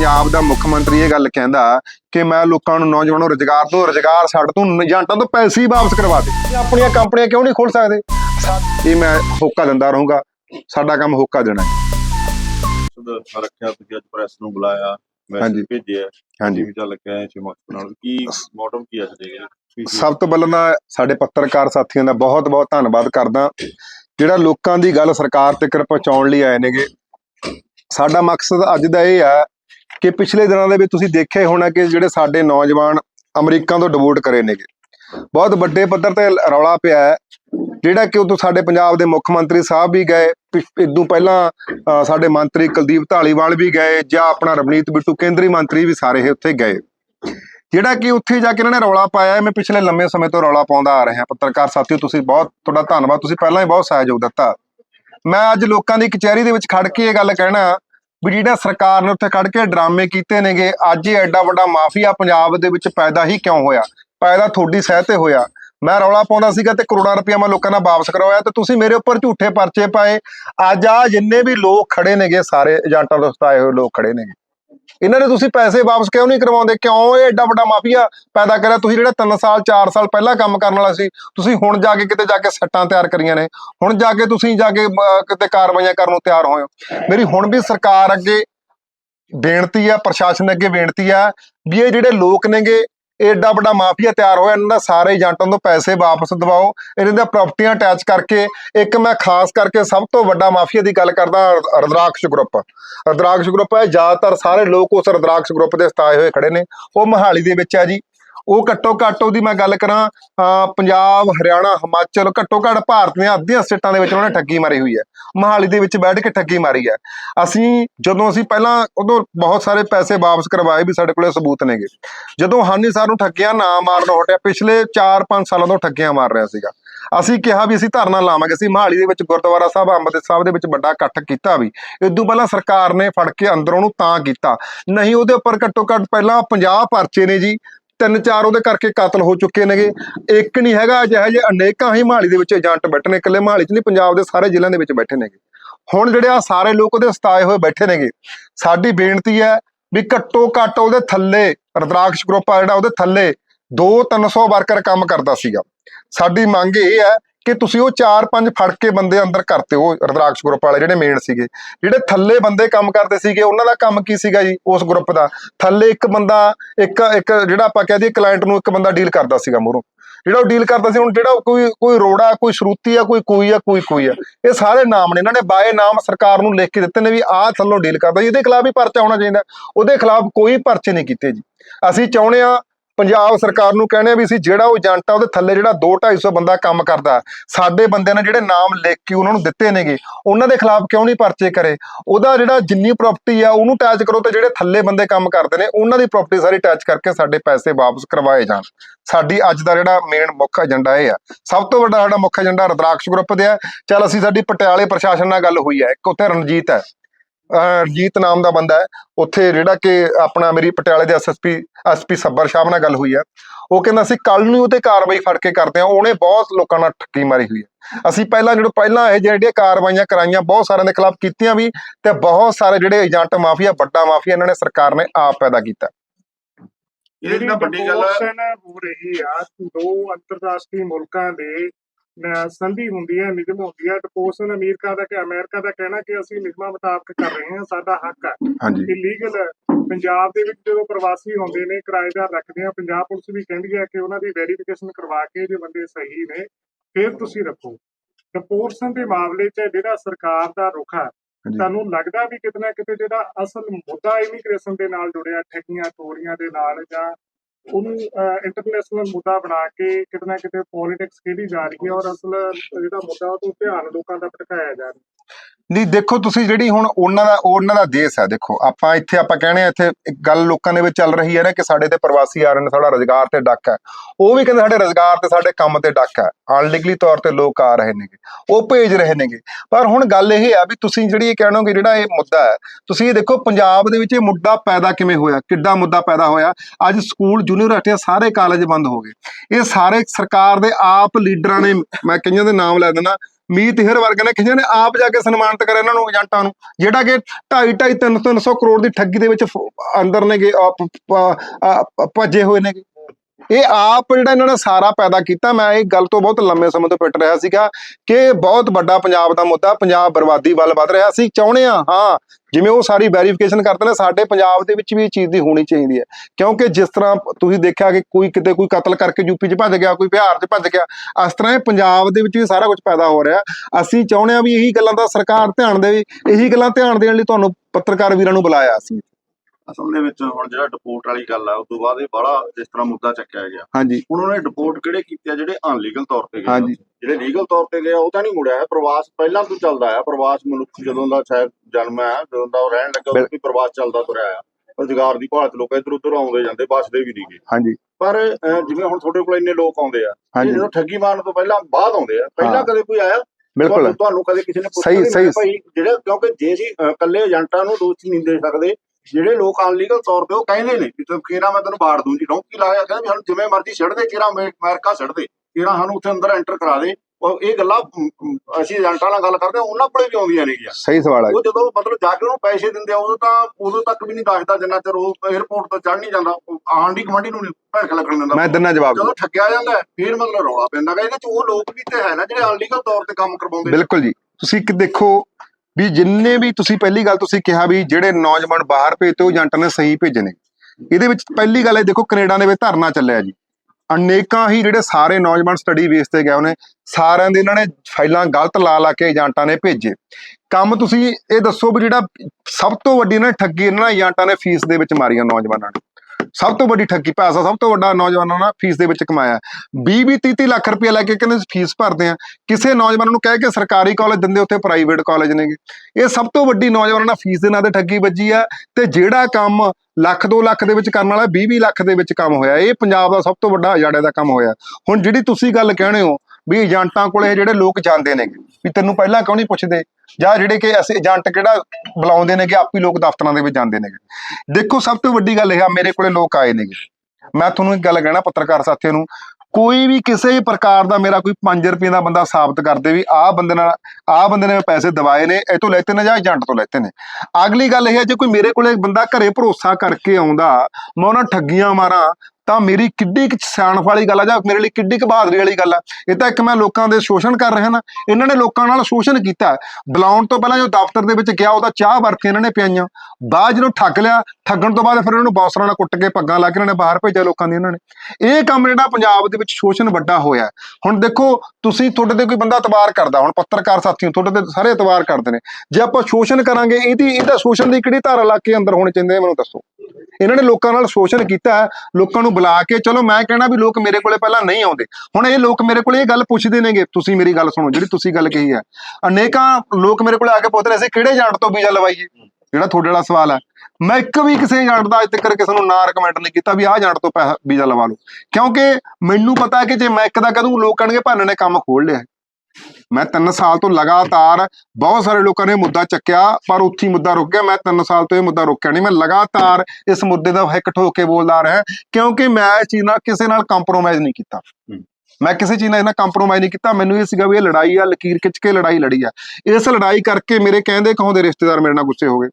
ਪੰਜਾਬ ਦਾ ਮੁੱਖ ਮੰਤਰੀ ਇਹ ਗੱਲ ਕਹਿੰਦਾ ਕਿ ਮੈਂ ਲੋਕਾਂ ਨੂੰ ਨੌਜਵਾਨਾਂ ਨੂੰ ਰੁਜ਼ਗਾਰ ਤੋਂ ਰੁਜ਼ਗਾਰ ਛੱਡ ਤੋਂ ਏਜੰਟਾਂ ਤੋਂ ਪੈਸੇ ਹੀ ਵਾਪਸ ਕਰਵਾ ਦੇ। ਇਹ ਆਪਣੀਆਂ ਕੰਪਨੀਆਂ ਕਿਉਂ ਨਹੀਂ ਖੋਲ ਸਕਦੇ? ਇਹ ਮੈਂ ਹੋਕਾ ਦਿੰਦਾ ਰਹੂੰਗਾ। ਸਾਡਾ ਕੰਮ ਹੋਕਾ ਦੇਣਾ ਹੈ। ਮਕਸਦ ਰੱਖਿਆ ਤੁਸੀਂ ਅੱਜ ਪ੍ਰੈਸ ਨੂੰ ਬੁਲਾਇਆ ਹਾਂਜੀ। ਮੈਸੇਜ ਭੇਜਿਆ। ਹਾਂਜੀ। ਵੀ ਚੱਲ ਕੇ ਆਏ ਸੀ ਮਕਸਦ ਨਾਲ? ਕੀ ਮੋਟਿਵ ਕੀ ਅੱਜ ਦੇ ਗਏ ਸਭ ਤੋਂ ਪਹਿਲਾਂ ਤਾਂ ਸਾਡੇ ਪੱਤਰਕਾਰ ਸਾਥੀਆਂ ਦਾ ਬਹੁਤ ਬਹੁਤ ਧੰਨਵਾਦ ਕਰਦਾ। ਜਿਹੜਾ ਲੋਕਾਂ ਦੀ ਗੱਲ ਸਰਕਾਰ ਤੱਕ ਪਹੁੰਚਾਉਣ ਲਈ ਆਏ ਨੇਗੇ ਸਾਡਾ ਮਕਸਦ ਅੱਜ ਦਾ ਇਹ ਹੈ ਕਿ ਪਿਛਲੇ ਦਿਨਾਂ ਦੇ ਵਿੱਚ ਤੁਸੀਂ ਦੇਖਿਆ ਹੋਣਾ ਕਿ ਜਿਹੜੇ ਸਾਡੇ ਨੌਜਵਾਨ ਅਮਰੀਕਾ ਤੋਂ ਡਿਵੋਟ ਕਰੇ ਨੇਗੇ। ਬਹੁਤ ਵੱਡੇ ਪੱਧਰ ਤੇ ਰੌਲਾ ਪਿਆ ਹੈ। ਜਿਹੜਾ ਕਿ ਉਦੋਂ ਸਾਡੇ ਪੰਜਾਬ ਦੇ ਮੁੱਖ ਮੰਤਰੀ ਸਾਹਿਬ ਵੀ ਗਏ ਇਦੋਂ ਪਹਿਲਾਂ ਸਾਡੇ ਮੰਤਰੀ ਕੁਲਦੀਪ ਢਾਲੀਵਾਲ ਵੀ ਗਏ ਜਾਂ ਆਪਣਾ ਰਵਨੀਤ ਬਿੱਟੂ ਕੇਂਦਰੀ ਮੰਤਰੀ ਵੀ ਸਾਰੇ ਇਹ ਉੱਥੇ ਗਏ। ਜਿਹੜਾ ਕਿ ਉੱਥੇ ਜਾ ਕੇ ਇਹਨਾਂ ਨੇ ਰੌਲਾ ਪਾਇਆ ਮੈਂ ਪਿਛਲੇ ਲੰਮੇ ਸਮੇਂ ਤੋਂ ਰੌਲਾ ਪਾਉਂਦਾ ਆ ਰਿਹਾ। ਪੱਤਰਕਾਰ ਸਾਥੀਓ, ਤੁਸੀਂ ਬਹੁਤ, ਤੁਹਾਡਾ ਧੰਨਵਾਦ, ਤੁਸੀਂ ਪਹਿਲਾਂ ਹੀ ਬਹੁਤ ਸਹਿਯੋਗ ਦਿੱਤਾ। ਮੈਂ ਅੱਜ ਲੋਕਾਂ ਦੀ ਕਚਹਿਰੀ ਦੇ ਵਿੱਚ ਖੜ ਕੇ ਇਹ ਗੱਲ ਕਹਿਣਾ ਵੀ ਜਿਹੜਾ ਸਰਕਾਰ ਨੇ ਉੱਥੇ ਕੱਢ ਕੇ ਡਰਾਮੇ ਕੀਤੇ ਨੇਗੇ, ਅੱਜ ਇਹ ਐਡਾ ਵੱਡਾ ਮਾਫੀਆ ਪੰਜਾਬ ਦੇ ਵਿੱਚ ਪੈਦਾ ਹੀ ਕਿਉਂ ਹੋਇਆ? ਪੈਦਾ ਤੁਹਾਡੀ ਸਹਿ ਤੇ ਹੋਇਆ। ਮੈਂ ਰੌਲਾ ਪਾਉਂਦਾ ਸੀਗਾ ਤੇ ਕਰੋੜਾਂ ਰੁਪਇਆ ਮੈਂ ਲੋਕਾਂ ਨਾਲ ਵਾਪਸ ਕਰਵਾਇਆ ਤੇ ਤੁਸੀਂ ਮੇਰੇ ਉੱਪਰ ਝੂਠੇ ਪਰਚੇ ਪਾਏ। ਅੱਜ ਆ ਜਿੰਨੇ ਵੀ ਲੋਕ ਖੜੇ ਨੇਗੇ, ਸਾਰੇ ਏਜੰਟਾਂ ਤੋਂ ਸਤਾਏ ਹੋਏ ਲੋਕ ਖੜੇ ਨੇਗੇ। ਇਹਨਾਂ ਨੇ ਤੁਸੀਂ ਪੈਸੇ ਵਾਪਸ ਕਿਉਂ ਨਹੀਂ ਕਰਵਾਉਂਦੇ? ਕਿਉਂ ਇਹ ਐਡਾ ਵੱਡਾ ਮਾਫੀਆ ਪੈਦਾ ਕਰਿਆ? ਤੁਸੀਂ ਜਿਹੜਾ 3 ਸਾਲ 4 ਸਾਲ ਪਹਿਲਾਂ ਕੰਮ ਕਰਨ ਵਾਲਾ ਸੀ ਤੁਸੀਂ ਹੁਣ ਜਾ ਕੇ ਕਿਤੇ ਜਾ ਕੇ ਸੱਟਾਂ ਤਿਆਰ ਕਰੀਆਂ ਨੇ। ਹੁਣ ਜਾ ਕੇ ਤੁਸੀਂ ਜਾ ਕੇ ਅਹ, ਕਿਤੇ ਕਾਰਵਾਈਆਂ ਕਰਨ ਨੂੰ ਤਿਆਰ ਹੋਏ ਹੋ। ਮੇਰੀ ਹੁਣ ਵੀ ਸਰਕਾਰ ਅੱਗੇ ਬੇਨਤੀ ਆ ਪ੍ਰਸ਼ਾਸਨ ਅੱਗੇ ਬੇਨਤੀ ਆ ਵੀ ਇਹ ਜਿਹੜੇ ਲੋਕ ਨੇਗੇ ਐਡਾ ਵੱਡਾ ਮਾਫੀਆ ਤਿਆਰ ਹੋਇਆ, ਇਹਨਾਂ ਦਾ ਸਾਰੇ ਏਜੰਟਾਂ ਤੋਂ ਪੈਸੇ ਵਾਪਸ ਦਿਵਾਓ, ਇਹਨਾਂ ਦੀਆਂ ਪ੍ਰਾਪਰਟੀਆਂ ਅਟੈਚ ਕਰਕੇ, ਇੱਕ ਮੈਂ ਖਾਸ ਕਰਕੇ ਸਭ ਤੋਂ ਵੱਡਾ ਮਾਫੀਆ ਦੀ ਗੱਲ ਕਰਦਾ ਰਦਰਾਕਸ਼ ਗਰੁੱਪ ਰਦਰਾਕਸ਼ ਗਰੁੱਪ ਹੈ, ਜ਼ਿਆਦਾਤਰ ਸਾਰੇ ਲੋਕ ਉਸ ਰਦਰਾਕਸ਼ ਗਰੁੱਪ ਦੇ ਸਤਾਏ ਹੋਏ ਖੜੇ ਨੇ। ਉਹ ਮਹਾਲੀ ਦੇ ਵਿੱਚ ਹੈ ਜੀ। ਉਹ ਘੱਟੋ ਘੱਟ ਉਹਦੀ ਮੈਂ ਗੱਲ ਕਰਾਂ, ਅਹ ਪੰਜਾਬ, ਹਰਿਆਣਾ, ਹਿਮਾਚਲ, ਘੱਟੋ ਘੱਟ ਭਾਰਤ ਦੀਆਂ ਅੱਧੀਆਂ ਸਟੇਟਾਂ ਦੇ ਵਿੱਚ ਉਹਨਾਂ ਨੇ ਠੱਗੀ ਮਾਰੀ ਹੋਈ ਹੈ। ਮਹਾਲੀ ਦੇ ਵਿੱਚ ਬੈਠ ਕੇ ਠੱਗੀ ਮਾਰੀ ਹੈ। ਅਸੀਂ ਜਦੋਂ ਅਸੀਂ ਪਹਿਲਾਂ ਉਦੋਂ ਬਹੁਤ ਸਾਰੇ ਪੈਸੇ ਵਾਪਸ ਕਰਵਾਏ ਵੀ ਸਾਡੇ ਕੋਲੇ ਸਬੂਤ ਨੇਗੇ। ਜਦੋਂ ਹਾਨੀ ਸਰ ਨੂੰ ਠੱਗਿਆ ਨਾ ਮਾਰਨ ਹਟਿਆ, ਪਿਛਲੇ 4-5 ਸਾਲਾਂ ਤੋਂ ਠੱਗੀਆਂ ਮਾਰ ਰਿਹਾ ਸੀਗਾ। ਅਸੀਂ ਕਿਹਾ ਵੀ ਅਸੀਂ ਧਰਨਾ ਲਾਵਾਂਗੇ। ਅਸੀਂ ਮਹਾਲੀ ਦੇ ਵਿੱਚ ਗੁਰਦੁਆਰਾ ਸਾਹਿਬ, ਅੰਮ੍ਰਿਤਸਰ ਸਾਹਿਬ ਦੇ ਵਿੱਚ ਵੱਡਾ ਇਕੱਠ ਕੀਤਾ ਵੀ। ਇਦੋਂ ਪਹਿਲਾਂ ਸਰਕਾਰ ਨੇ ਫੜ ਕੇ ਅੰਦਰੋਂ ਨੂੰ ਤਾਂ ਕੀਤਾ। ਨਹੀਂ, ਉਹਦੇ ਉੱਪਰ ਘੱਟੋ ਘੱਟ ਪਹਿਲਾਂ 50 ਪਰਚੇ ਨੇ ਜੀ। ਤਿੰਨ ਚਾਰ ਉਹਦੇ ਕਰਕੇ ਕਾਤਲ ਹੋ ਚੁੱਕੇ ਨੇਗੇ। ਇੱਕ ਨਹੀਂ ਹੈਗਾ, ਅਜਿਹਾ ਜਿਹੇ ਅਨੇਕਾਂ ਹੀ ਮਹਾਲੀ ਦੇ ਵਿੱਚ ਏਜੰਟ ਬੈਠੇ ਨੇ, ਇਕੱਲੇ ਮਹਾਲੀ 'ਚ ਨਹੀਂ, ਪੰਜਾਬ ਦੇ ਸਾਰੇ ਜ਼ਿਲ੍ਹਿਆਂ ਦੇ ਵਿੱਚ ਬੈਠੇ ਨੇਗੇ। ਹੁਣ ਜਿਹੜੇ ਆ ਸਾਰੇ ਲੋਕ ਉਹਦੇ ਸਤਾਏ ਹੋਏ ਬੈਠੇ ਨੇਗੇ। ਸਾਡੀ ਬੇਨਤੀ ਹੈ ਵੀ ਘੱਟੋ ਘੱਟ ਉਹਦੇ ਥੱਲੇ ਰਦਰਾਕਸ਼ ਗਰੁੱਪ ਆ ਜਿਹੜਾ, ਉਹਦੇ ਥੱਲੇ 2-300 ਵਰਕਰ ਕੰਮ ਕਰਦਾ ਸੀਗਾ। ਸਾਡੀ ਮੰਗ ਇਹ ਹੈ ਕਿ ਤੁਸੀਂ ਉਹ 4-5 ਫੜ ਕੇ ਬੰਦੇ ਅੰਦਰ ਕਰਤੇ, ਉਹ ਰਦਰਾਕਸ਼ ਗਰੁੱਪ ਵਾਲੇ ਜਿਹੜੇ ਮੇਨ ਸੀਗੇ। ਜਿਹੜੇ ਥੱਲੇ ਬੰਦੇ ਕੰਮ ਕਰਦੇ ਸੀਗੇ, ਉਹਨਾਂ ਦਾ ਕੰਮ ਕੀ ਸੀਗਾ ਜੀ, ਉਸ ਗਰੁੱਪ ਦਾ? ਥੱਲੇ ਇੱਕ ਬੰਦਾ, ਇੱਕ ਇੱਕ ਜਿਹੜਾ ਆਪਾਂ ਕਹਿ ਦਈਏ ਕਲਾਇੰਟ ਨੂੰ ਇੱਕ ਬੰਦਾ ਡੀਲ ਕਰਦਾ ਸੀਗਾ ਮੂਹਰੋਂ। ਜਿਹੜਾ ਉਹ ਡੀਲ ਕਰਦਾ ਸੀ, ਹੁਣ ਜਿਹੜਾ ਕੋਈ ਕੋਈ ਰੋੜਾ, ਕੋਈ ਸ਼ਰੂਤੀ ਆ, ਕੋਈ ਕੋਈ ਆ, ਕੋਈ ਕੋਈ ਆ, ਇਹ ਸਾਰੇ ਨਾਮ ਨੇ। ਇਹਨਾਂ ਨੇ ਬਾਏ ਨਾਮ ਸਰਕਾਰ ਨੂੰ ਲਿਖ ਕੇ ਦਿੱਤੇ ਨੇ ਵੀ ਆਹ ਥੱਲੋਂ ਡੀਲ ਕਰਦਾ। ਜੀ ਇਹਦੇ ਖਿਲਾਫ ਵੀ ਪਰਚਾ ਹੋਣਾ ਚਾਹੀਦਾ। ਉਹਦੇ ਖਿਲਾਫ ਕੋਈ ਪਰਚੇ ਨਹੀਂ ਕੀਤੇ ਜੀ। ਅਸੀਂ ਚਾਹੁੰਦੇ ਆ ਪੰਜਾਬ ਸਰਕਾਰ ਨੂੰ ਕਹਿੰਦੇ ਆ ਵੀ ਅਸੀਂ ਜਿਹੜਾ ਉਹ ਏਜੰਟ ਆ, ਉਹਦੇ ਥੱਲੇ ਜਿਹੜਾ 2-250 ਬੰਦਾ ਕੰਮ ਕਰਦਾ। ਸਾਡੇ ਬੰਦਿਆਂ ਨੇ ਜਿਹੜੇ ਨਾਮ ਲਿਖ ਕੇ ਉਹਨਾਂ ਨੂੰ ਦਿੱਤੇ ਨੇਗੇ, ਉਹਨਾਂ ਦੇ ਖਿਲਾਫ ਕਿਉਂ ਨਹੀਂ ਪਰਚੇ ਕਰੇ? ਉਹਦਾ ਜਿਹੜਾ ਜਿੰਨੀ ਪ੍ਰਾਪਰਟੀ ਆ, ਉਹਨੂੰ ਅਟੈਚ ਕਰੋ ਤੇ ਜਿਹੜੇ ਥੱਲੇ ਬੰਦੇ ਕੰਮ ਕਰਦੇ ਨੇ, ਉਹਨਾਂ ਦੀ ਪ੍ਰਾਪਰਟੀ ਸਾਰੀ ਅਟੈਚ ਕਰਕੇ ਸਾਡੇ ਪੈਸੇ ਵਾਪਸ ਕਰਵਾਏ ਜਾਣ। ਸਾਡੀ ਅੱਜ ਦਾ ਜਿਹੜਾ ਮੇਨ ਮੁੱਖ ਏਜੰਡਾ ਇਹ ਆ। ਸਭ ਤੋਂ ਵੱਡਾ ਸਾਡਾ ਮੁੱਖ ਏਜੰਡਾ ਰਦਰਾਕਸ਼ ਗਰੁੱਪ ਦੇ ਆ। ਚੱਲ ਅਸੀਂ ਸਾਡੀ ਪਟਿਆਲੇ ਪ੍ਰਸ਼ਾਸਨ ਨਾਲ ਗੱਲ ਹੋਈ ਹੈ ਇੱਕ ਉੱਥੇ ਰਣਜੀਤ ਹੈ। ਅਹ ਰਣਜੀਤ ਨਾਮ ਦਾ ਬੰਦਾ ਹੈ। ਉੱਥੇ ਜਿਹੜਾ ਕਿ ਆਪਣਾ ਮੇਰੀ ਪਟਿਆਲੇ ਦੇ ਐਸਐਸਪੀ ਐਸਪੀ ਸੱਬਰ ਸਾਹਿਬ ਨਾਲ ਗੱਲ ਹੋਈ ਹੈ। ਉਹ ਕਹਿੰਦਾ ਅਸੀਂ ਕੱਲ ਨੂੰ ਉਹਤੇ ਕਾਰਵਾਈ ਫੜ ਕੇ ਕਰਦੇ ਹਾਂ। ਉਹਨੇ ਬਹੁਤ ਲੋਕਾਂ ਨਾਲ ਠੱਗੀ ਮਾਰੀ ਹੋਈ ਹੈ। ਅਸੀਂ ਪਹਿਲਾਂ ਜਦੋਂ ਪਹਿਲਾਂ ਇਹ ਜਿਹੜੀਆਂ ਕਾਰਵਾਈਆਂ ਕਰਾਈਆਂ ਬਹੁਤ ਸਾਰਿਆਂ ਦੇ ਖਿਲਾਫ ਕੀਤੀਆਂ ਵੀ ਤੇ ਬਹੁਤ ਸਾਰੇ ਜਿਹੜੇ ਏਜੰਟ ਮਾਫੀਆ ਵੱਡਾ ਮਾਫੀਆ ਇਹਨਾਂ ਨੇ ਸਰਕਾਰ ਨੇ ਆਪ ਪੈਦਾ ਕੀਤਾ। ਇਹ ਜਿਹੜਾ ਵੱਡੀ ਗੱਲ ਹੈ ਹੈ ਰਹੀ ਆ ਦੋ ਅੰਤਰਰਾਸ਼ਟਰੀ ਮੁਲਕਾਂ ਦੇ ਸੰਧੀ ਹੁੰਦੀ ਹੈ ਨਿਯਮ ਹੁੰਦੀ ਹੈ ਡਿਪੋਰਸ਼ਨ ਅਮਰੀਕਾ ਦਾ ਕਿ ਅਮਰੀਕਾ ਦਾ ਕਹਿਣਾ ਕਿ ਅਸੀਂ ਨਿਯਮਾਂ ਮੁਤਾਬਕ ਕਰ ਰਹੇ ਹਾਂ ਸਾਡਾ ਹੱਕ ਹੈ। ਹਾਂਜੀ। ਇਲੀਗਲ ਪੰਜਾਬ ਦੇ ਵਿੱਚ ਜਦੋਂ ਪ੍ਰਵਾਸੀ ਹੁੰਦੇ ਨੇ ਕਿਰਾਏਦਾਰ ਰੱਖਦੇ ਆ ਪੰਜਾਬ ਪੁਲਿਸ ਵੀ ਕਹਿੰਦੀ ਹੈ ਕਿ ਉਹਨਾਂ ਦੀ ਵੈਰੀਫਿਕੇਸ਼ਨ ਕਰਵਾ ਕੇ ਜੇ ਬੰਦੇ ਸਹੀ ਨੇ ਫਿਰ ਤੁਸੀਂ ਰੱਖੋ। ਡਿਪੋਰਸ਼ਨ ਦੇ ਮਾਮਲੇ 'ਚ ਜਿਹੜਾ ਸਰਕਾਰ ਦਾ ਰੁਖ ਹੈ। ਤੁਹਾਨੂੰ ਲੱਗਦਾ ਵੀ ਕਿਤੇ ਨਾ ਕਿਤੇ ਜਿਹੜਾ ਅਸਲ ਮੁੱਦਾ ਇਮੀਗ੍ਰੇਸ਼ਨ ਦੇ ਨਾਲ ਜੁੜਿਆ ਠੱਗੀਆਂ ਚੋਰੀਆਂ ਦੇ ਨਾਲ ਜਾਂ ਉਹਨੂੰ ਇੰਟਰਨੈਸ਼ਨਲ ਮੁੱਦਾ ਬਣਾ ਕੇ ਕਿਤੇ ਨਾ ਕਿਤੇ ਪੋਲਿਟਿਕਸ ਖੇਡੀ ਜਾ ਰਹੀ ਹੈ ਔਰ ਅਸਲ, ਜਿਹੜਾ ਮੁੱਦਾ ਉਹ ਤੋਂ ਧਿਆਨ ਲੋਕਾਂ ਦਾ ਭਟਕਾਇਆ ਜਾ ਰਿਹਾ। ਨਹੀਂ, ਦੇਖੋ ਤੁਸੀਂ ਜਿਹੜੀ ਹੁਣ ਉਹਨਾਂ ਦਾ ਉਹਨਾਂ ਦਾ ਦੇਸ਼ ਹੈ, ਦੇਖੋ। ਆਪਾਂ ਇੱਥੇ, ਆਪਾਂ ਕਹਿੰਦੇ ਆ, ਇੱਥੇ ਇੱਕ ਗੱਲ ਲੋਕਾਂ ਦੇ ਵਿੱਚ ਚੱਲ ਰਹੀ ਹੈ ਨਾ ਕਿ ਸਾਡੇ ਤੇ ਪ੍ਰਵਾਸੀ ਆ ਰਹੇ ਨੇ, ਸਾਡਾ ਰੋਜ਼ਗਾਰ ਤੇ ਡੱਕ ਹੈ। ਉਹ ਵੀ ਕਹਿੰਦੇ ਸਾਡੇ ਰੋਜ਼ਗਾਰ ਤੇ, ਸਾਡੇ ਕੰਮ ਤੇ ਡੱਕ ਹੈ। ਅਨਲੀਗਲੀ ਤੌਰ ਤੇ ਲੋਕ ਆ ਰਹੇ ਨੇਗੇ। ਉਹ ਭੇਜ ਰਹੇ ਨੇਗੇ। ਪਰ ਹੁਣ ਗੱਲ ਇਹ ਆ ਵੀ ਤੁਸੀਂ ਜਿਹੜੀ ਇਹ ਕਹਿਣੋਗੇ, ਜਿਹੜਾ ਇਹ ਮੁੱਦਾ ਹੈ, ਤੁਸੀਂ ਇਹ ਦੇਖੋ, ਪੰਜਾਬ ਦੇ ਵਿੱਚ ਇਹ ਮੁੱਦਾ ਪੈਦਾ ਕਿਵੇਂ ਹੋਇਆ? ਕਿੱਡਾ ਮੁੱਦਾ ਪੈਦਾ ਹੋਇਆ? ਅੱਜ ਸਕੂਲ ਯੂਨੀਵਰਸਿਟੀਆਂ ਸਾਰੇ ਕਾਲਜ ਬੰਦ ਹੋ ਗਏ। ਇਹ ਸਾਰੇ ਸਰਕਾਰ ਦੇ ਆਪ ਲੀਡਰਾਂ ਨੇ, ਮੈਂ ਕਈਆਂ ਦੇ ਨਾਮ ਲੈ ਦਿੰਦਾ, ਮੀਤ ਹਿਰ ਵਰਗੇ ਨੇ ਕਿਸੇ ਨੇ ਆਪ ਜਾ ਕੇ ਸਨਮਾਨਿਤ ਕਰਿਆ ਇਹਨਾਂ ਨੂੰ, ਏਜੰਟਾਂ ਨੂੰ। ਜਿਹੜਾ ਕਿ 2.5 2.5 3 300 ਕਰੋੜ ਦੀ ਠੱਗੀ ਦੇ ਵਿੱਚ ਅੰਦਰ ਨੇਗੇ ਭੱਜੇ ਹੋਏ ਨੇਗੇ। ਇਹ ਆਪ ਜਿਹੜਾ ਇਹਨਾਂ ਨੇ ਸਾਰਾ ਪੈਦਾ ਕੀਤਾ, ਮੈਂ ਇਹ ਗੱਲ ਤੋਂ ਬਹੁਤ ਲੰਮੇ ਸਮੇਂ ਤੋਂ ਪਿੱਟ ਰਿਹਾ ਸੀਗਾ ਕਿ ਬਹੁਤ ਵੱਡਾ ਪੰਜਾਬ ਦਾ ਮੁੱਦਾ, ਪੰਜਾਬ ਬਰਬਾਦੀ ਵੱਲ ਵੱਧ ਰਿਹਾ ਸੀ। ਚਾਹੁੰਦੇ ਆ ਹਾਂ, ਜਿਵੇਂ ਉਹ ਸਾਰੀ ਵੈਰੀਫਿਕੇਸ਼ਨ ਕਰਦੇ ਨੇ, ਸਾਡੇ ਪੰਜਾਬ ਦੇ ਵਿੱਚ ਵੀ ਇਹ ਚੀਜ਼ ਦੀ ਹੋਣੀ ਚਾਹੀਦੀ ਹੈ। ਕਿਉਂਕਿ ਜਿਸ ਤਰ੍ਹਾਂ ਤੁਸੀਂ ਦੇਖਿਆ ਕਿ ਕੋਈ ਕਿਤੇ ਕੋਈ ਕਤਲ ਕਰਕੇ ਯੂਪੀ 'ਚ ਭੱਜ ਗਿਆ, ਕੋਈ ਬਿਹਾਰ 'ਚ ਭੱਜ ਗਿਆ, ਇਸ ਤਰ੍ਹਾਂ ਇਹ ਪੰਜਾਬ ਦੇ ਵਿੱਚ ਵੀ ਸਾਰਾ ਕੁਝ ਪੈਦਾ ਹੋ ਰਿਹਾ। ਅਸੀਂ ਚਾਹੁੰਦੇ ਆ ਵੀ ਇਹੀ ਗੱਲਾਂ ਦਾ ਸਰਕਾਰ ਧਿਆਨ ਦੇਵੇ, ਇਹੀ ਗੱਲਾਂ ਧਿਆਨ ਦੇਣ ਲਈ ਤੁਹਾਨੂੰ ਪੱਤਰਕਾਰ ਵੀਰਾਂ ਨੂੰ ਬੁਲਾਇਆ ਸੀ ਅਸਲ ਦੇ ਵਿੱਚ ਹੁਣ ਜਿਹੜਾ ਡਿਪੋਰਟ ਵਾਲੀ ਗੱਲ ਆ ਉਸ ਤੋਂ ਬਾਅਦ ਇਹ ਬੜਾ ਜਿਸ ਤਰ੍ਹਾਂ ਮੁੱਦਾ ਚੱਕਿਆ ਗਿਆ। ਹਾਂਜੀ। ਹੁਣ ਉਹਨੇ ਡਿਪੋਰਟ ਕਿਹੜੇ ਕੀਤੇ ਆ ਜਿਹੜੇ ਅਨਲੀਗਲ ਤੌਰ ਤੇ ਗਏ ਆ। ਹਾਂਜੀ। ਜਿਹੜੇ ਲੀਗਲ ਤੌਰ ਤੇ ਗਏ ਆ, ਉਹ ਤਾਂ ਨਹੀਂ ਮੁੜਿਆ। ਪ੍ਰਵਾਸ ਪਹਿਲਾਂ ਤੋਂ ਚੱਲਦਾ ਆ ਪ੍ਰਵਾਸ ਮਨੁੱਖ ਜਦੋਂ ਦਾ ਸ਼ਾਇਦ ਜਨਮ ਹੈ ਜਦੋਂ ਦਾ ਉਹ ਰਹਿਣ ਲੱਗਾ ਉਦੋਂ ਤੋਂ ਹੀ ਪ੍ਰਵਾਸ ਚੱਲਦਾ ਤੁਰਿਆ ਆ। ਰੁਜ਼ਗਾਰ ਦੀ ਭਾਲ ਲੋਕ ਇੱਧਰ ਉੱਧਰ ਆਉਂਦੇ ਜਾਂਦੇ ਬਸਦੇ ਵੀ ਨਹੀਂਗੇ। ਹਾਂਜੀ। ਪਰ ਜਿਵੇਂ ਹੁਣ ਤੁਹਾਡੇ ਕੋਲ ਇੰਨੇ ਲੋਕ ਆਉਂਦੇ ਆ ਜਦੋਂ ਠੱਗੀ ਮਾਰਨ ਤੋਂ ਪਹਿਲਾਂ ਬਾਅਦ ਆਉਂਦੇ ਆ ਪਹਿਲਾਂ। ਕਦੇ ਕੋਈ ਆਇਆ? ਬਿਲਕੁਲ। ਤੁਹਾਨੂੰ ਕਦੇ ਕਿਸੇ ਨੇ ਪੁੱਛਿਆ ਮੈਂ ਭਾਈ ਜਿਹੜੇ ਕਿਉਂਕਿ ਜੇ ਅਸੀਂ ਇਕੱਲੇ ਏਜੰਟਾਂ ਨੂੰ ਦੋਸ਼ੀ ਨਹੀਂ ਦੇ ਸਕਦੇ ਜਿਹੜੇ ਲੋਕ ਅਨਲੀਗਲ ਤੌਰ ਤੇ ਉਹ ਕਹਿੰਦੇ ਨੇ ਕਿ ਤੂੰ ਕਿਹੜਾ ਮੈਂ ਤੈਨੂੰ ਬਾੜ ਦੂੰ ਜੀ ਡੌਂਕੀ ਲਾਇਆ ਕਹਿੰਦੇ ਵੀ ਸਾਨੂੰ ਜਿਵੇਂ ਮਰਜ਼ੀ ਛੱਡ ਦੇ ਕਿਹੜਾ ਅਮਰੀਕਾ ਛੱਡ ਦੇ ਕਿਹੜਾ ਸਾਨੂੰ ਉੱਥੇ ਅੰਦਰ ਐਂਟਰ ਕਰਾ ਦੇ। ਉਹ ਇਹ ਗੱਲਾਂ ਅਸੀਂ ਏਜੰਟਾਂ ਨਾਲ ਗੱਲ ਕਰਦੇ ਉਹਨਾਂ ਕੋਲੇ ਵੀ ਆਉਂਦੀਆਂ ਨੇਗੀਆਂ ਸਹੀ ਸਵਾਲ ਹੈ ਉਹ ਜਦੋਂ ਮਤਲਬ ਜਾ ਕੇ ਉਹਨੂੰ ਪੈਸੇ ਦਿੰਦੇ ਆ ਉਦੋਂ ਤਾਂ ਉਦੋਂ ਤੱਕ ਵੀ ਨਹੀਂ ਦੱਸਦਾ ਜਿੰਨਾ ਚਿਰ ਉਹ 에어ਪੋਰਟ ਤੋਂ ਚੜ ਨਹੀਂ ਜਾਂਦਾ ਆਂਡੀ ਕਮਾਂਡੀ ਨੂੰ ਨਹੀਂ ਭੜਕ ਲੱਗਣ ਦਿੰਦਾ। ਮੈਂ ਦਿਨਾ ਜਵਾਬ। ਜਦੋਂ ਠੱਗਿਆ ਜਾਂਦਾ ਫਿਰ ਮਤਲਬ ਰੌਲਾ ਪੈਂਦਾ ਇਹਦੇ ਚ ਉਹ ਲੋਕ ਵੀ ਤੇ ਹੈ ਨਾ ਜਿਹੜੇ ਅਨਲੀਗਲ ਤੌਰ ਤੇ ਕੰਮ ਕਰਵਾਉਂਦੇ ਨੇ। ਬਿਲਕੁਲ ਜੀ। ਤੁਸੀਂ ਕਿ ਦੇਖੋ ਵੀ ਜਿੰਨੇ ਵੀ ਤੁਸੀਂ ਪਹਿਲੀ ਗੱਲ ਤੁਸੀਂ ਕਿਹਾ ਵੀ ਜਿਹੜੇ ਨੌਜਵਾਨ ਬਾਹਰ ਭੇਜਤੇ, ਉਹ ਏਜੰਟ ਨੇ ਸਹੀ ਭੇਜੇ ਨੇ। ਇਹਦੇ ਵਿੱਚ ਪਹਿਲੀ ਗੱਲ ਇਹ ਦੇਖੋ, ਕੈਨੇਡਾ ਦੇ ਵਿੱਚ ਧਰਨਾ ਚੱਲਿਆ ਜੀ। ਅਨੇਕਾਂ ਹੀ ਜਿਹੜੇ ਸਾਰੇ ਨੌਜਵਾਨ ਸਟੱਡੀ ਬੇਸ ਤੇ ਗਏ ਉਹਨੇ ਸਾਰਿਆਂ ਦੇ ਇਹਨਾਂ ਨੇ ਫਾਈਲਾਂ ਗਲਤ ਲਾ ਲਾ ਕੇ ਏਜੰਟਾਂ ਨੇ ਭੇਜੇ। ਕੰਮ ਤੁਸੀਂ ਇਹ ਦੱਸੋ ਵੀ ਜਿਹੜਾ ਸਭ ਤੋਂ ਵੱਡੀ ਨਾ ਠੱਗੀ, ਇਹਨਾਂ ਏਜੰਟਾਂ ਨੇ ਫੀਸ ਦੇ ਵਿੱਚ ਮਾਰੀਆਂ ਨੌਜਵਾਨਾਂ ਨੂੰ। ਸਭ ਤੋਂ ਵੱਡੀ ਠੱਗੀ ਪੈਸਾ ਸਭ ਤੋਂ ਵੱਡਾ ਨੌਜਵਾਨਾਂ ਨੇ ਫੀਸ ਦੇ ਵਿੱਚ ਕਮਾਇਆ। 20 20 30 ਲੱਖ ਰੁਪਏ ਲੈ ਕੇ ਕਹਿੰਦੇ ਫੀਸ ਭਰਦੇ ਆ ਕਿਸੇ ਨੌਜਵਾਨ ਨੂੰ ਕਹਿ ਕੇ ਸਰਕਾਰੀ ਕਾਲਜ ਦਿੰਦੇ, ਉੱਥੇ ਪ੍ਰਾਈਵੇਟ ਕਾਲਜ ਨੇਗੇ। ਇਹ ਸਭ ਤੋਂ ਵੱਡੀ ਨੌਜਵਾਨਾਂ ਨਾਲ ਫੀਸ ਦੇ ਨਾਂ ਤੇ ਠੱਗੀ ਵੱਜੀ ਆ ਤੇ ਜਿਹੜਾ ਕੰਮ ਲੱਖ 2 ਲੱਖ ਦੇ ਵਿੱਚ ਕਰਨ ਵਾਲਾ 20 20 ਲੱਖ ਦੇ ਵਿੱਚ ਕੰਮ ਹੋਇਆ। ਇਹ ਪੰਜਾਬ ਦਾ ਸਭ ਤੋਂ ਵੱਡਾ ਅਜਾੜੇ ਦਾ ਕੰਮ ਹੋਇਆ। ਹੁਣ ਜਿਹੜੀ ਤੁਸੀਂ ਗੱਲ ਕਹਿਣੇ ਹੋ ਵੀ ਏਜੰਟਾਂ ਕੋਲੇ ਜਿਹੜੇ ਲੋਕ ਜਾਂਦੇ ਨੇ ਵੀ ਤੈਨੂੰ ਪਹਿਲਾਂ ਕਿਉਂ ਨਹੀਂ ਪੁੱਛਦੇ? ਜਾਂ ਜਿਹੜੇ ਕਿ ਅਸੀਂ ਏਜੰਟ ਕਿਹੜਾ ਬੁਲਾਉਂਦੇ ਨੇਗੇ, ਆਪੀ ਲੋਕ ਦਫ਼ਤਰਾਂ ਦੇ ਵਿੱਚ ਜਾਂਦੇ ਨੇਗੇ। ਦੇਖੋ, ਸਭ ਤੋਂ ਵੱਡੀ ਗੱਲ ਇਹ ਆ, ਮੇਰੇ ਕੋਲੇ ਲੋਕ ਆਏ ਨੇਗੇ। ਮੈਂ ਤੁਹਾਨੂੰ ਇੱਕ ਗੱਲ ਕਹਿਣਾ ਪੱਤਰਕਾਰ ਸਾਥੀਆਂ ਨੂੰ, ਕੋਈ ਵੀ ਕਿਸੇ ਵੀ ਪ੍ਰਕਾਰ ਦਾ ਮੇਰਾ ਕੋਈ 5 ਰੁਪਏ ਦਾ ਬੰਦਾ ਸਾਬਤ ਕਰਦੇ ਵੀ ਆਹ ਬੰਦੇ ਨਾਲ, ਆਹ ਬੰਦੇ ਨੇ ਪੈਸੇ ਦਵਾਏ ਨੇ, ਇਹ ਤੋਂ ਲੈਤੇ ਨੇ ਜਾਂ ਏਜੰਟ ਤੋਂ ਲੈਤੇ ਨੇ। ਅਗਲੀ ਗੱਲ ਇਹ ਹੈ ਜੇ ਕੋਈ ਮੇਰੇ ਕੋਲੇ ਬੰਦਾ ਘਰੇ ਭਰੋਸਾ ਕਰਕੇ ਆਉਂਦਾ, ਮੈਂ ਉਹਨਾਂ ਠੱਗੀਆਂ ਮਾਰਾਂ ਤਾਂ ਮੇਰੀ ਕਿੱਡੀ ਕੁ ਸਿਆਣਪ ਵਾਲੀ ਗੱਲ ਆ ਜਾਂ ਮੇਰੇ ਲਈ ਕਿੱਡੀ ਕੁ ਬਹਾਦਰੀ ਵਾਲੀ ਗੱਲ ਆ। ਇਹ ਤਾਂ ਇੱਕ ਮੈਂ ਲੋਕਾਂ ਦੇ ਸ਼ੋਸ਼ਣ ਕਰ ਰਿਹਾ ਨਾ, ਇਹਨਾਂ ਨੇ ਲੋਕਾਂ ਨਾਲ ਸ਼ੋਸ਼ਣ ਕੀਤਾ। ਬੁਲਾਉਣ ਤੋਂ ਪਹਿਲਾਂ ਜੋ ਦਫ਼ਤਰ ਦੇ ਵਿੱਚ ਗਿਆ, ਉਹਦਾ ਚਾਹ ਵਰਤੇ ਇਹਨਾਂ ਨੇ ਪਿਆਈਆਂ। ਬਾਅਦ ਜਦੋਂ ਠੱਗ ਲਿਆ, ਠੱਗਣ ਤੋਂ ਬਾਅਦ ਫਿਰ ਇਹਨਾਂ ਨੂੰ ਬੌਸਰਾਂ ਨਾਲ ਕੁੱਟ ਕੇ ਪੱਗਾਂ ਲਾ ਕੇ ਇਹਨਾਂ ਨੇ ਬਾਹਰ ਭੇਜਿਆ ਲੋਕਾਂ ਦੀ ਇਹਨਾਂ ਨੇ। ਇਹ ਕੰਮ ਜਿਹੜਾ ਪੰਜਾਬ ਦੇ ਵਿੱਚ ਸ਼ੋਸ਼ਣ ਵੱਡਾ ਹੋਇਆ। ਹੁਣ ਦੇਖੋ, ਤੁਸੀਂ ਤੁਹਾਡੇ ਤੇ ਕੋਈ ਬੰਦਾ ਇਤਬਾਰ ਕਰਦਾ, ਹੁਣ ਪੱਤਰਕਾਰ ਸਾਥੀ ਤੁਹਾਡੇ ਤੇ ਸਾਰੇ ਇਤਬਾਰ ਕਰਦੇ ਨੇ। ਜੇ ਆਪਾਂ ਸ਼ੋਸ਼ਣ ਕਰਾਂਗੇ, ਇਹਦੀ, ਇਹਦਾ ਸ਼ੋਸ਼ਣ ਦੀ ਕਿਹੜੀ ਧਾਰਾ ਲਾ ਕੇ ਅੰਦਰ ਹੋਣੇ ਚਾਹੀਦੇ ਨੇ ਮੈਨੂੰ ਦੱਸੋ। ਇਹਨਾਂ ਨੇ ਲੋਕਾਂ ਨਾਲ ਸ਼ੋਸ਼ਣ ਕੀਤਾ, ਲੋਕਾਂ ਨੂੰ ਬੁਲਾ ਕੇ, ਚਲੋ ਮੈਂ ਕਹਿਣਾ ਵੀ ਲੋਕ ਮੇਰੇ ਕੋਲੇ ਪਹਿਲਾਂ ਨਹੀਂ ਆਉਂਦੇ। ਹੁਣ ਇਹ ਲੋਕ ਮੇਰੇ ਕੋਲੇ ਇਹ ਗੱਲ ਪੁੱਛਦੇ ਨੇਗੇ, ਤੁਸੀਂ ਮੇਰੀ ਗੱਲ ਸੁਣੋ, ਜਿਹੜੀ ਤੁਸੀਂ ਗੱਲ ਕਹੀ ਹੈ। ਅਨੇਕਾਂ ਲੋਕ ਮੇਰੇ ਕੋਲੇ ਆ ਕੇ ਪੁੱਛਦੇ ਨੇ ਅਸੀਂ ਕਿਹੜੇ ਏਜੰਟ ਤੋਂ ਵੀਜ਼ਾ ਲਵਾਈਏ? ਜਿਹੜਾ ਤੁਹਾਡੇ ਵਾਲਾ ਸਵਾਲ ਹੈ। ਮੈਂ ਇੱਕ ਵੀ ਕਿਸੇ ਏਜੰਟ ਦਾ ਅੱਜ ਤੱਕ ਕਿਸੇ ਨੂੰ ਨਾ ਰეკਮੈਂਡ ਨਹੀਂ ਕੀਤਾ ਵੀ ਆਹ ਏਜੰਟ ਤੋਂ ਪੈਸਾ, ਵੀਜ਼ਾ ਲਵਾ ਲਓ। ਕਿਉਂਕਿ ਮੈਨੂੰ ਪਤਾ ਕਿ ਜੇ ਮੈਂ ਇੱਕ ਦਾ ਕਹਦੂੰ ਲੋਕ ਕਹਿਣਗੇ ਭਾਨੇ ਨੇ ਕੰਮ ਖੋਲ ਲਿਆ। ਮੈਂ 3 ਸਾਲ ਤੋਂ ਲਗਾਤਾਰ ਬਹੁਤ ਸਾਰੇ ਲੋਕਾਂ ਨੇ ਮੁੱਦਾ ਚੱਕਿਆ ਪਰ ਉੱਥੇ ਮੁੱਦਾ ਰੁਕ ਗਿਆ। ਮੈਂ 3 ਸਾਲ ਤੋਂ ਇਹ ਮੁੱਦਾ ਰੋਕਿਆ ਨਹੀਂ। ਮੈਂ ਲਗਾਤਾਰ ਇਸ ਮੁੱਦੇ ਦਾ ਹਿੱਕ ਠੋਕ ਕੇ ਬੋਲਦਾ ਰਿਹਾ ਕਿਉਂਕਿ ਮੈਂ ਇਸ ਚੀਜ਼ ਨਾਲ ਕਿਸੇ ਨਾਲ ਕੰਪਰੋਮਾਈਜ਼ ਨਹੀਂ ਕੀਤਾ। ਮੈਂ ਕਿਸੇ ਚੀਜ਼ ਨਾਲ ਇਹਨਾਂ ਕੰਪਰੋਮਾਈਜ਼ ਨਹੀਂ ਕੀਤਾ। ਮੈਨੂੰ ਇਹ ਸੀਗਾ ਵੀ ਇਹ ਲੜਾਈ ਆ ਲਕੀਰ ਖਿੱਚ ਕੇ ਲੜਾਈ ਲੜੀ ਆ। ਇਸ ਲੜਾਈ ਕਰਕੇ ਮੇਰੇ ਕਹਿੰਦੇ ਕਹਾਉਂਦੇ ਰਿਸ਼ਤੇਦਾਰ ਮੇਰੇ ਨਾਲ ਗੁੱਸੇ ਹੋ ਗਏ।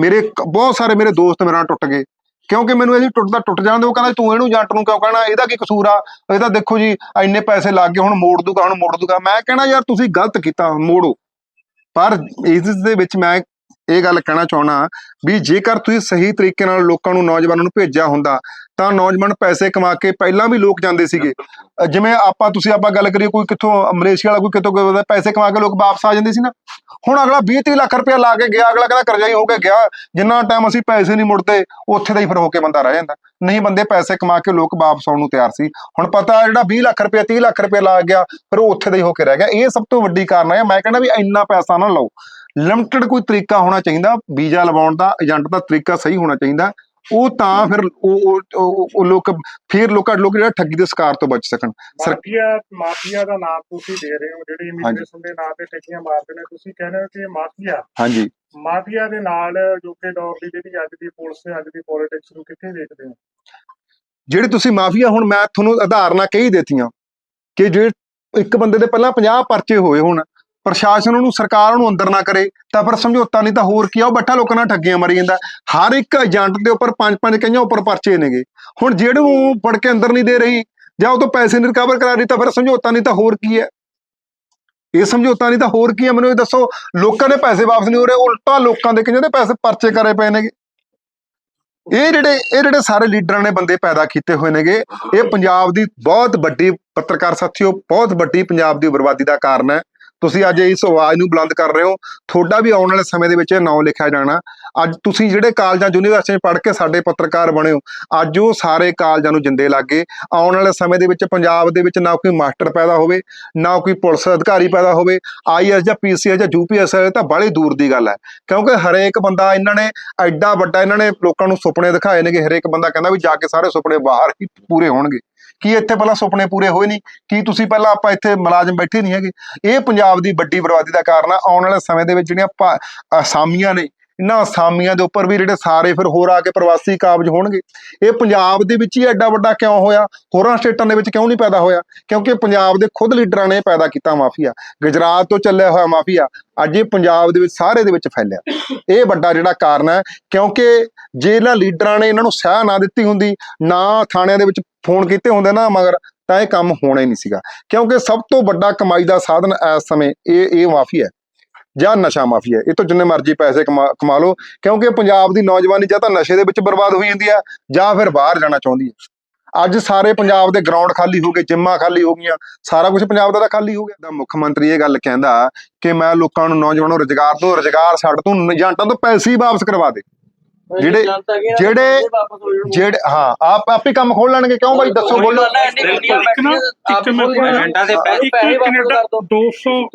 ਮੇਰੇ ਬਹੁਤ ਸਾਰੇ ਮੇਰੇ ਦੋਸਤ ਮੇਰੇ ਨਾਲ ਟੁੱਟ ਗਏ। ਕਿਉਂਕਿ ਮੈਨੂੰ ਇਹ ਜੀ ਟੁੱਟਦਾ ਟੁੱਟ ਜਾਂਦੇ ਉਹ ਕਹਿੰਦਾ ਤੂੰ ਇਹਨੂੰ ਜੱਟ ਨੂੰ ਕਿਉਂ ਕਹਿਣਾ? ਇਹਦਾ ਕੀ ਕਸੂਰ ਆ? ਇਹਦਾ ਦੇਖੋ ਜੀ, ਇੰਨੇ ਪੈਸੇ ਲੱਗ ਗਏ ਹੁਣ ਮੋੜ ਦੂਗਾ, ਹੁਣ ਮੋੜ ਦੂਗਾ। ਮੈਂ ਕਹਿਣਾ, ਯਾਰ ਤੁਸੀਂ ਗਲਤ ਕੀਤਾ, ਮੋੜੋ। ਪਰ ਇਸ ਦੇ ਵਿੱਚ ਮੈਂ ਇਹ ਗੱਲ ਕਹਿਣਾ ਚਾਹਣਾ ਵੀ ਜੇਕਰ ਤੁਸੀਂ ਸਹੀ ਤਰੀਕੇ ਨਾਲ ਲੋਕਾਂ ਨੂੰ ਨੌਜਵਾਨਾਂ ਨੂੰ ਭੇਜਿਆ ਹੁੰਦਾ, ਤਾਂ ਨੌਜਵਾਨ ਪੈਸੇ ਕਮਾ ਕੇ ਪਹਿਲਾਂ ਵੀ ਲੋਕ ਜਾਂਦੇ ਸੀਗੇ। ਜਿਵੇਂ ਆਪਾਂ, ਤੁਸੀਂ ਆਪਾਂ ਗੱਲ ਕਰੀਏ ਕੋਈ ਕਿੱਥੋਂ, ਮਲੇਸ਼ੀਆ ਵਾਲਾ ਕੋਈ ਕਿੱਥੋਂ ਕੋਈ ਪੈਸੇ ਕਮਾ ਕੇ ਲੋਕ ਵਾਪਸ ਆ ਜਾਂਦੇ ਸੀ ਨਾ। ਹੁਣ ਅਗਲਾ 20 30 ਲੱਖ ਰੁਪਇਆ ਲਾ ਕੇ ਗਿਆ, ਅਗਲਾ ਕਹਿੰਦਾ ਕਰਜ਼ਾਈ ਹੋ ਕੇ ਗਿਆ। ਜਿੰਨਾ ਟਾਈਮ ਅਸੀਂ ਪੈਸੇ ਨਹੀਂ ਮੁੜਦੇ, ਉੱਥੇ ਦਾ ਹੀ ਫਿਰ ਹੋ ਕੇ ਬੰਦਾ ਰਹਿ ਜਾਂਦਾ। ਨਹੀਂ, ਬੰਦੇ ਪੈਸੇ ਕਮਾ ਕੇ ਲੋਕ ਵਾਪਸ ਆਉਣ ਨੂੰ ਤਿਆਰ ਸੀ। ਹੁਣ ਪਤਾ ਜਿਹੜਾ 20 ਲੱਖ ਰੁਪਇਆ 30 ਲੱਖ ਰੁਪਇਆ ਲਾ ਗਿਆ, ਫਿਰ ਉਹ ਉੱਥੇ ਦਾ ਹੀ ਹੋ ਕੇ ਰਹਿ ਗਿਆ। ਇਹ ਸਭ ਤੋਂ ਵੱਡੀ ਕਾਰਨ ਹੈ ਮੈਂ ਕਹਿੰਦਾ ਵੀ ਇੰਨਾ ਪੈਸਾ ਨਾ ਲਓ। ਲਿਮਟਿਡ ਕੋਈ ਤਰੀਕਾ ਹੋਣਾ ਚਾਹੀਦਾ ਵੀਜ਼ਾ ਲਵਾਉਣ ਦਾ ਏਜੰਟ ਦਾ ਤਰੀਕਾ ਸਹੀ ਹੋਣਾ ਚਾਹੀਦਾ ਉਹ ਤਾਂ ਫਿਰ ਉਹ ਉਹ- ਲੋਕ ਫਿਰ ਲੋਕਾਂ ਲੋਕ ਜਿਹੜਾ ਠੱਗੀ ਦੇ ਸ਼ਿਕਾਰ ਤੋਂ ਬਚ ਸਕਣ। ਮਾਫੀਆ ਮਾਫੀਆ ਦਾ ਨਾਮ ਤੁਸੀਂ ਦੇ ਰਹੇ ਹੋ ਜਿਹੜੇ ਇਮੀਗ੍ਰੇਸ਼ਨ ਦੇ ਨਾਂ ਤੇ ਠੱਗੀਆਂ ਮਾਰਦੇ ਨੇ ਤੁਸੀਂ ਕਹਿ ਰਹੇ ਹੋ ਕਿ ਇਹ ਮਾਫੀਆ। ਹਾਂਜੀ। ਮਾਫੀਆ ਦੇ ਨਾਲ ਜੋਕੇ ਦੌਰ ਦੀ ਜਿਹੜੀ ਅੱਜ ਦੀ ਪੁਲਿਸ ਹੈ ਅੱਜ ਦੀ ਪੋਲਿਟਿਕਸ ਨੂੰ ਕਿੱਥੇ ਦੇਖਦੇ ਹੋ? ਜਿਹੜੇ ਤੁਸੀਂ ਮਾਫੀਆ ਹੁਣ ਮੈਂ ਤੁਹਾਨੂੰ ਆਧਾਰ ਨਾਲ ਕਹੀ ਦੇਤੀਆਂ ਕਿ ਜੇ ਇੱਕ ਬੰਦੇ ਦੇ ਪਹਿਲਾਂ 50 ਪਰਚੇ ਹੋਏ ਹੁਣ ਪ੍ਰਸ਼ਾਸਨ ਉਹਨੂੰ, ਸਰਕਾਰ ਉਹਨੂੰ ਅੰਦਰ ਨਾ ਕਰੇ, ਤਾਂ ਫਿਰ ਸਮਝੌਤਾ ਨਹੀਂ ਤਾਂ ਹੋਰ ਕੀ ਆ, ਉਹ ਬੱਠਾ ਲੋਕਾਂ ਨਾਲ ਠੱਗੀਆਂ ਮਾਰੀ ਜਾਂਦਾ। ਹਰ ਇੱਕ ਏਜੰਟ ਦੇ ਉੱਪਰ ਪੰਜ ਪੰਜ ਕਈਆਂ ਉੱਪਰ ਪਰਚੇ ਨੇਗੇ। ਹੁਣ ਜਿਹੜੇ ਜਿਹਨੂੰ ਫੜ ਕੇ ਅੰਦਰ ਨਹੀਂ ਦੇ ਰਹੀ, ਜਾਂ ਉਹ ਤੋਂ ਪੈਸੇ ਨਹੀਂ ਰਿਕਵਰ ਕਰਾ ਰਹੀ, ਤਾਂ ਫਿਰ ਸਮਝੌਤਾ ਨਹੀਂ ਤਾਂ ਹੋਰ ਕੀ ਹੈ? ਇਹ ਸਮਝੌਤਾ ਨਹੀਂ ਤਾਂ ਹੋਰ ਕੀ ਹੈ? ਮੈਨੂੰ ਇਹ ਦੱਸੋ, ਲੋਕਾਂ ਦੇ ਪੈਸੇ ਵਾਪਸ ਨਹੀਂ ਹੋ ਰਹੇ, ਉਲਟਾ ਲੋਕਾਂ ਦੇ ਕਈਆਂ ਦੇ ਪੈਸੇ ਪਰਚੇ ਕਰੇ ਪਏ ਨੇਗੇ? ਇਹ ਜਿਹੜੇ ਇਹ ਜਿਹੜੇ ਸਾਰੇ ਲੀਡਰਾਂ ਨੇ ਬੰਦੇ ਪੈਦਾ ਕੀਤੇ ਹੋਏ ਨੇਗੇ, ਇਹ ਪੰਜਾਬ ਦੀ ਬਹੁਤ ਵੱਡੀ ਪੱਤਰਕਾਰ ਸਾਥੀਓ, ਬਹੁਤ ਵੱਡੀ ਪੰਜਾਬ ਦੀ ਬਰਬਾਦੀ ਦਾ ਕਾਰਨ ਹੈ। ਤੁਸੀਂ ਅੱਜ ਇਸ ਆਵਾਜ਼ ਨੂੰ ਬੁਲੰਦ ਕਰ ਰਹੇ ਹੋ। ਤੁਹਾਡਾ ਵੀ ਆਉਣ ਵਾਲੇ ਸਮੇਂ ਦੇ ਵਿੱਚ ਇਹ ਨਾਂ ਲਿਖਿਆ ਜਾਣਾ। ਅੱਜ ਤੁਸੀਂ ਜਿਹੜੇ ਕਾਲਜਾਂ, ਯੂਨੀਵਰਸਿਟੀਆਂ ਪੜ੍ਹ ਕੇ ਸਾਡੇ ਪੱਤਰਕਾਰ ਬਣੇ ਹੋ, ਅੱਜ ਉਹ ਸਾਰੇ ਕਾਲਜਾਂ ਨੂੰ ਜਿੰਦੇ ਲੱਗੇ ਆਉਣ ਵਾਲੇ ਸਮੇਂ ਦੇ ਵਿੱਚ ਪੰਜਾਬ ਦੇ ਵਿੱਚ ਨਾ ਕੋਈ ਮਾਸਟਰ ਪੈਦਾ ਹੋਵੇ, ਨਾ ਕੋਈ ਪੁਲਿਸ ਅਧਿਕਾਰੀ ਪੈਦਾ ਹੋਵੇ ਆਈਐਸ ਜਾਂ ਪੀਸੀਐਸ ਜਾਂ ਯੂਪੀਐਸ ਤਾਂ ਬੜੀ ਦੂਰ ਦੀ ਗੱਲ ਹੈ। ਕਿਉਂਕਿ ਹਰੇਕ ਬੰਦਾ ਇਹਨਾਂ ਨੇ ਐਡਾ ਵੱਡਾ ਇਹਨਾਂ ਨੇ ਲੋਕਾਂ ਨੂੰ ਸੁਪਨੇ ਦਿਖਾਏ ਨੇਗੇ। ਹਰੇਕ ਬੰਦਾ ਕਹਿੰਦਾ ਵੀ ਜਾ ਕੇ ਸਾਰੇ ਸੁਪਨੇ ਬਾਹਰ ਹੀ ਪੂਰੇ ਹੋਣਗੇ। ਕੀ ਇੱਥੇ ਪਹਿਲਾਂ ਸੁਪਨੇ ਪੂਰੇ ਹੋਏ ਨਹੀਂ? ਕੀ ਤੁਸੀਂ ਪਹਿਲਾਂ ਆਪਾਂ ਇੱਥੇ ਮੁਲਾਜ਼ਮ ਬੈਠੇ ਨਹੀਂ ਹੈਗੇ? ਇਹ ਪੰਜਾਬ ਦੀ ਵੱਡੀ ਬਰਬਾਦੀ ਦਾ ਕਾਰਨ ਆ। ਆਉਣ ਵਾਲੇ ਸਮੇਂ ਦੇ ਵਿੱਚ ਜਿਹੜੀਆਂ ਭਾ- ਅਸਾਮੀਆਂ ਨੇ, ਇਹਨਾਂ ਅਸਾਮੀਆਂ ਦੇ ਉੱਪਰ ਵੀ ਜਿਹੜੇ ਸਾਰੇ ਫਿਰ ਹੋਰ ਆ ਕੇ ਪ੍ਰਵਾਸੀ ਕਾਬਜ ਹੋਣਗੇ। ਇਹ ਪੰਜਾਬ ਦੇ ਵਿੱਚ ਹੀ ਐਡਾ ਵੱਡਾ ਕਿਉਂ ਹੋਇਆ? ਹੋਰਾਂ ਸਟੇਟਾਂ ਦੇ ਵਿੱਚ ਕਿਉਂ ਨਹੀਂ ਪੈਦਾ ਹੋਇਆ? ਕਿਉਂਕਿ ਪੰਜਾਬ ਦੇ ਖੁਦ ਲੀਡਰਾਂ ਨੇ ਪੈਦਾ ਕੀਤਾ ਮਾਫੀਆ। ਗੁਜਰਾਤ ਤੋਂ ਚੱਲਿਆ ਹੋਇਆ ਮਾਫੀਆ ਅੱਜ ਇਹ ਪੰਜਾਬ ਦੇ ਵਿੱਚ ਸਾਰੇ ਦੇ ਵਿੱਚ ਫੈਲਿਆ। ਇਹ ਵੱਡਾ ਜਿਹੜਾ ਕਾਰਨ ਹੈ ਕਿਉਂਕਿ ਜੇ ਇਹਨਾਂ ਲੀਡਰਾਂ ਨੇ ਇਹਨਾਂ ਨੂੰ ਸਹਾਇ ਨਾ ਦਿੱਤੀ ਹੁੰਦੀ, ਨਾ ਥਾਣਿਆਂ ਦੇ ਵਿੱਚ ਫੋਨ ਕੀਤੇ ਹੁੰਦੇ ਨਾ, ਮਗਰ ਤਾਂ ਇਹ ਕੰਮ ਹੋਣਾ ਹੀ ਨਹੀਂ ਸੀਗਾ। ਕਿਉਂਕਿ ਸਭ ਤੋਂ ਵੱਡਾ ਕਮਾਈ ਦਾ ਸਾਧਨ ਇਸ ਸਮੇਂ ਇਹ ਇਹ ਮਾਫ਼ੀ ਹੈ, ਜਾਂ ਨਸ਼ਾ ਮਾਫ਼ੀ ਹੈ। ਇਹ ਤੋਂ ਜਿੰਨੇ ਮਰਜ਼ੀ ਪੈਸੇ ਕਮਾ ਕਮਾ ਲਓ, ਕਿਉਂਕਿ ਪੰਜਾਬ ਦੀ ਨੌਜਵਾਨੀ ਜਾਂ ਤਾਂ ਨਸ਼ੇ ਦੇ ਵਿੱਚ ਬਰਬਾਦ ਹੋਈ ਜਾਂਦੀ ਹੈ, ਜਾਂ ਫਿਰ ਬਾਹਰ ਜਾਣਾ ਚਾਹੁੰਦੀ ਹੈ। ਅੱਜ ਸਾਰੇ ਪੰਜਾਬ ਦੇ ਗਰਾਊਂਡ ਖਾਲੀ ਹੋ ਗਏ ਜਿੰਮਾਂ ਖਾਲੀ ਹੋ ਗਈਆਂ, ਸਾਰਾ ਕੁਝ ਪੰਜਾਬ ਦਾ ਤਾਂ ਖਾਲੀ ਹੋ ਗਿਆ। ਤਾਂ ਮੁੱਖ ਮੰਤਰੀ ਇਹ ਗੱਲ ਕਹਿੰਦਾ ਕਿ ਮੈਂ ਲੋਕਾਂ ਨੂੰ, ਨੌਜਵਾਨਾਂ ਨੂੰ ਰੁਜ਼ਗਾਰ ਤੋਂ ਰੁਜ਼ਗਾਰ ਛੱਡ ਤੂੰ ਏਜੰਟਾਂ ਤੋਂ ਪੈਸੇ ਹੀ ਵਾਪਸ ਕਰਵਾ ਦੇ। ਜਿਹੜੇ- ਜਿਹੜੇ- ਜਿਹੜੇ ਹਾਂ ਆਪ ਆਪੇ ਕੰਮ ਖੋਲ ਲੈਣਗੇ ਕਿਉਂ ਬਾਈ? ਦੱਸੋ ਬੋਲੋ। ਇੱਕ ਨਾ ਇੱਕ ਮੈਂ ਏਜੰਟਾਂ ਦੇ ਪੈਸੇ ਇੱਕ ਕੈਨੇਡਾ 200